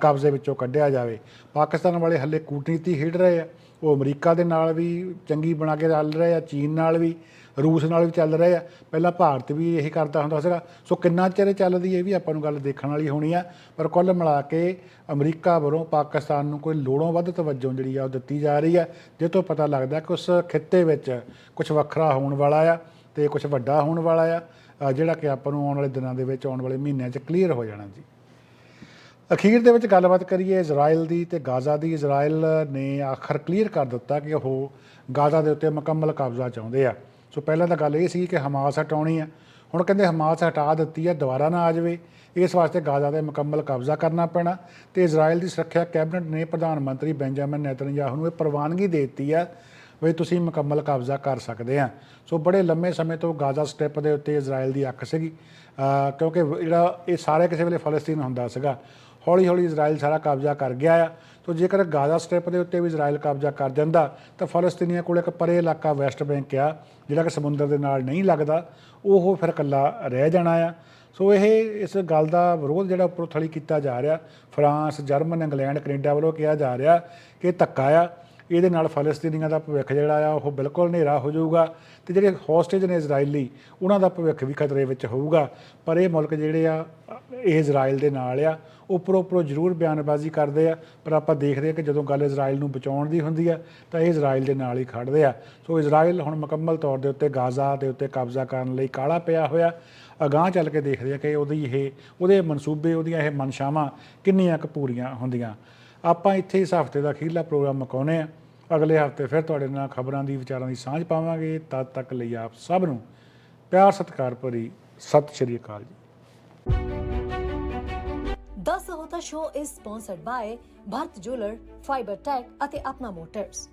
ਕਬਜ਼ੇ ਵਿੱਚੋਂ ਕੱਢਿਆ ਜਾਵੇ। ਪਾਕਿਸਤਾਨ ਵਾਲੇ ਹੱਲੇ ਕੂਟਨੀਤੀ ਖੇਡ ਰਹੇ ਆ। ਉਹ ਅਮਰੀਕਾ ਦੇ ਨਾਲ ਵੀ ਚੰਗੀ ਬਣਾ ਕੇ ਚੱਲ ਰਹੇ ਆ, ਚੀਨ ਨਾਲ ਵੀ, ਰੂਸ ਨਾਲ ਵੀ ਚੱਲ ਰਹੇ ਆ। ਪਹਿਲਾਂ ਭਾਰਤ ਵੀ ਇਹੀ ਕਰਦਾ ਹੁੰਦਾ ਸੀਗਾ। ਸੋ ਕਿੰਨਾ ਚਿਰ ਚੱਲਦੀ ਇਹ ਵੀ ਆਪਾਂ ਨੂੰ ਗੱਲ ਦੇਖਣ ਵਾਲੀ ਹੋਣੀ ਆ। ਪਰ ਕੁੱਲ ਮਿਲਾ ਕੇ ਅਮਰੀਕਾ ਵੱਲੋਂ ਪਾਕਿਸਤਾਨ ਨੂੰ ਕੋਈ ਲੋੜੋਂ ਵੱਧ ਤਵੱਜੋ ਜਿਹੜੀ ਆ ਉਹ ਦਿੱਤੀ ਜਾ ਰਹੀ ਆ। ਜਿਹ ਤੋਂ ਪਤਾ ਲੱਗਦਾ ਕਿ ਉਸ ਖਿੱਤੇ ਵਿੱਚ ਕੁਝ ਵੱਖਰਾ ਹੋਣ ਵਾਲਾ ਆ ਤੇ ਕੁਝ ਵੱਡਾ ਹੋਣ ਵਾਲਾ ਆ ਜਿਹੜਾ ਕਿ ਆਪਾਂ ਨੂੰ ਆਉਣ ਵਾਲੇ ਦਿਨਾਂ ਦੇ ਵਿੱਚ, ਆਉਣ ਵਾਲੇ ਮਹੀਨਿਆਂ 'ਚ ਕਲੀਅਰ ਹੋ ਜਾਣਾ ਜੀ। ਅਖੀਰ ਦੇ ਵਿੱਚ ਗੱਲਬਾਤ ਕਰੀਏ ਇਜ਼ਰਾਈਲ ਦੀ ਤੇ ਗਾਜ਼ਾ ਦੀ। ਇਜ਼ਰਾਈਲ ਨੇ ਆਖਰ ਕਲੀਅਰ ਕਰ ਦਿੱਤਾ ਕਿ ਉਹ ਗਾਜ਼ਾ ਦੇ ਉੱਤੇ ਮੁਕੰਮਲ ਕਬਜ਼ਾ ਚਾਹੁੰਦੇ ਆ। ਸੋ ਪਹਿਲਾਂ ਤਾਂ ਗੱਲ ਇਹ ਸੀ ਕਿ ਹਮਾਸ ਹਟਾਉਣੀ ਆ। ਹੁਣ ਕਹਿੰਦੇ ਹਮਾਸ ਹਟਾ ਦਿੱਤੀ ਆ, ਦੁਬਾਰਾ ਨਾ ਆ ਜਾਵੇ। ਇਸ ਵਾਸਤੇ ਗਾਜ਼ਾ ਤੇ ਮੁਕੰਮਲ ਕਬਜ਼ਾ ਕਰਨਾ ਪੈਣਾ। ਤੇ ਇਜ਼ਰਾਈਲ ਦੀ ਸੁਰੱਖਿਆ ਕੈਬਨਿਟ ਨੇ ਪ੍ਰਧਾਨ ਮੰਤਰੀ ਬੈਂਜਾਮਿਨ ਨੇਤਨਯਾਹੂ ਨੂੰ ਇਹ ਪ੍ਰਵਾਨਗੀ ਦੇ ਦਿੱਤੀ ਆ ਵੀ ਤੁਸੀਂ ਮੁਕੰਮਲ ਕਬਜ਼ਾ ਕਰ ਸਕਦੇ ਆ। ਸੋ ਬੜੇ ਲੰਮੇ ਸਮੇਂ ਤੋਂ ਗਾਜ਼ਾ ਸਟ੍ਰਿਪ ਦੇ ਉੱਤੇ ਇਜ਼ਰਾਈਲ ਦੀ ਅੱਖ ਸੀਗੀ। ਕਿਉਂਕਿ ਜਿਹੜਾ ਇਹ ਸਾਰੇ ਕਿਸੇ ਵੇਲੇ ਫਲਸਤੀਨ ਹੁੰਦਾ ਸੀਗਾ। ਹੌਲੀ ਹੌਲੀ ਇਜ਼ਰਾਈਲ ਸਾਰਾ ਕਬਜ਼ਾ ਕਰ ਗਿਆ ਆ। ਤੋ ਜੇਕਰ ਗਾਜ਼ਾ ਸਟ੍ਰਿਪ ਦੇ ਉੱਤੇ ਵੀ ਇਜ਼ਰਾਈਲ ਕਬਜ਼ਾ ਕਰ ਜਾਂਦਾ ਤਾਂ ਫਲਸਤੀਨੀਆਂ ਕੋਲ ਇੱਕ ਪਰੇ ਇਲਾਕਾ ਵੈਸਟ ਬੈਂਕ ਆ, ਜਿਹੜਾ ਕਿ ਸਮੁੰਦਰ ਦੇ ਨਾਲ ਨਹੀਂ ਲੱਗਦਾ। ਉਹ ਫਿਰ ਇਕੱਲਾ ਰਹਿ ਜਾਣਾ ਆ। ਸੋ ਇਹ ਇਸ ਗੱਲ ਦਾ ਵਿਰੋਧ ਜਿਹੜਾ ਉੱਪਰੋਂ ਥਲੀ ਕੀਤਾ ਜਾ ਰਿਹਾ, ਫਰਾਂਸ, ਜਰਮਨ, ਇੰਗਲੈਂਡ, ਕੈਨੇਡਾ ਵੱਲੋਂ ਕਿਹਾ ਜਾ ਰਿਹਾ ਕਿ ਧੱਕਾ ਆ। ਇਹਦੇ ਨਾਲ ਫਲਸਤੀਨੀਆਂ ਦਾ ਭਵਿੱਖ ਜਿਹੜਾ ਆ, ਉਹ ਬਿਲਕੁਲ ਹਨੇਰਾ ਹੋ ਜਾਊਗਾ ਤੇ ਜਿਹੜੇ ਹੋਸਟੇਜ ਨੇ ਇਜ਼ਰਾਈਲੀ, ਉਹਨਾਂ ਦਾ ਭਵਿੱਖ ਵੀ ਖਤਰੇ ਵਿੱਚ ਹੋਊਗਾ। ਪਰ ਇਹ ਮੁਲਕ ਜਿਹੜੇ ਆ, ਇਹ ਇਜ਼ਰਾਈਲ ਦੇ ਨਾਲ ਆ। ਉੱਪਰੋਂ ਉੱਪਰੋਂ ਜ਼ਰੂਰ ਬਿਆਨਬਾਜ਼ੀ ਕਰਦੇ ਆ, ਪਰ ਆਪਾਂ ਦੇਖਦੇ ਆ ਕਿ ਜਦੋਂ ਗੱਲ ਇਜ਼ਰਾਈਲ ਨੂੰ ਬਚਾਉਣ ਦੀ ਹੁੰਦੀ ਆ, ਤਾਂ ਇਹ ਇਜ਼ਰਾਈਲ ਦੇ ਨਾਲ ਹੀ ਖੜਦੇ ਆ। ਸੋ ਇਜ਼ਰਾਈਲ ਹੁਣ ਮੁਕੰਮਲ ਤੌਰ ਦੇ ਉੱਤੇ ਗਾਜ਼ਾ ਦੇ ਉੱਤੇ ਕਬਜ਼ਾ ਕਰਨ ਲਈ ਕਾਲਾ ਪਿਆ ਹੋਇਆ। ਅਗਾਂਹ ਚੱਲ ਕੇ ਦੇਖਦੇ ਆ ਕਿ ਉਹਦੀ ਇਹ, ਉਹਦੇ ਮਨਸੂਬੇ, ਉਹਦੀਆਂ ਇਹ ਮਨਸ਼ਾਵਾਂ ਕਿੰਨੀਆਂ ਕੁ ਪੂਰੀਆਂ ਹੁੰਦੀਆਂ। ਆਪਾਂ ਇੱਥੇ ਇਸ ਹਫ਼ਤੇ ਦਾ ਅਖੀਰਲਾ ਪ੍ਰੋਗਰਾਮ ਮੁਕਾਉਂਦੇ ਆ। ਅਗਲੇ ਹਫ਼ਤੇ ਫਿਰ ਤੁਹਾਡੇ ਨਾਲ ਖਬਰਾਂ ਦੀ, ਵਿਚਾਰਾਂ ਦੀ ਸਾਂਝ ਪਾਵਾਂਗੇ। ਤਦ ਤੱਕ ਲਈ ਆਪ ਸਭ ਨੂੰ ਪਿਆਰ, ਸਤਿਕਾਰ ਭਰੀ ਸਤਿ ਸ਼੍ਰੀ ਅਕਾਲ ਜੀ। ਬਹੁਤਾ show is sponsored by Bharat jeweller fibre tech ਅਤੇ ਆਪਣਾ ਮੋਟਰਸ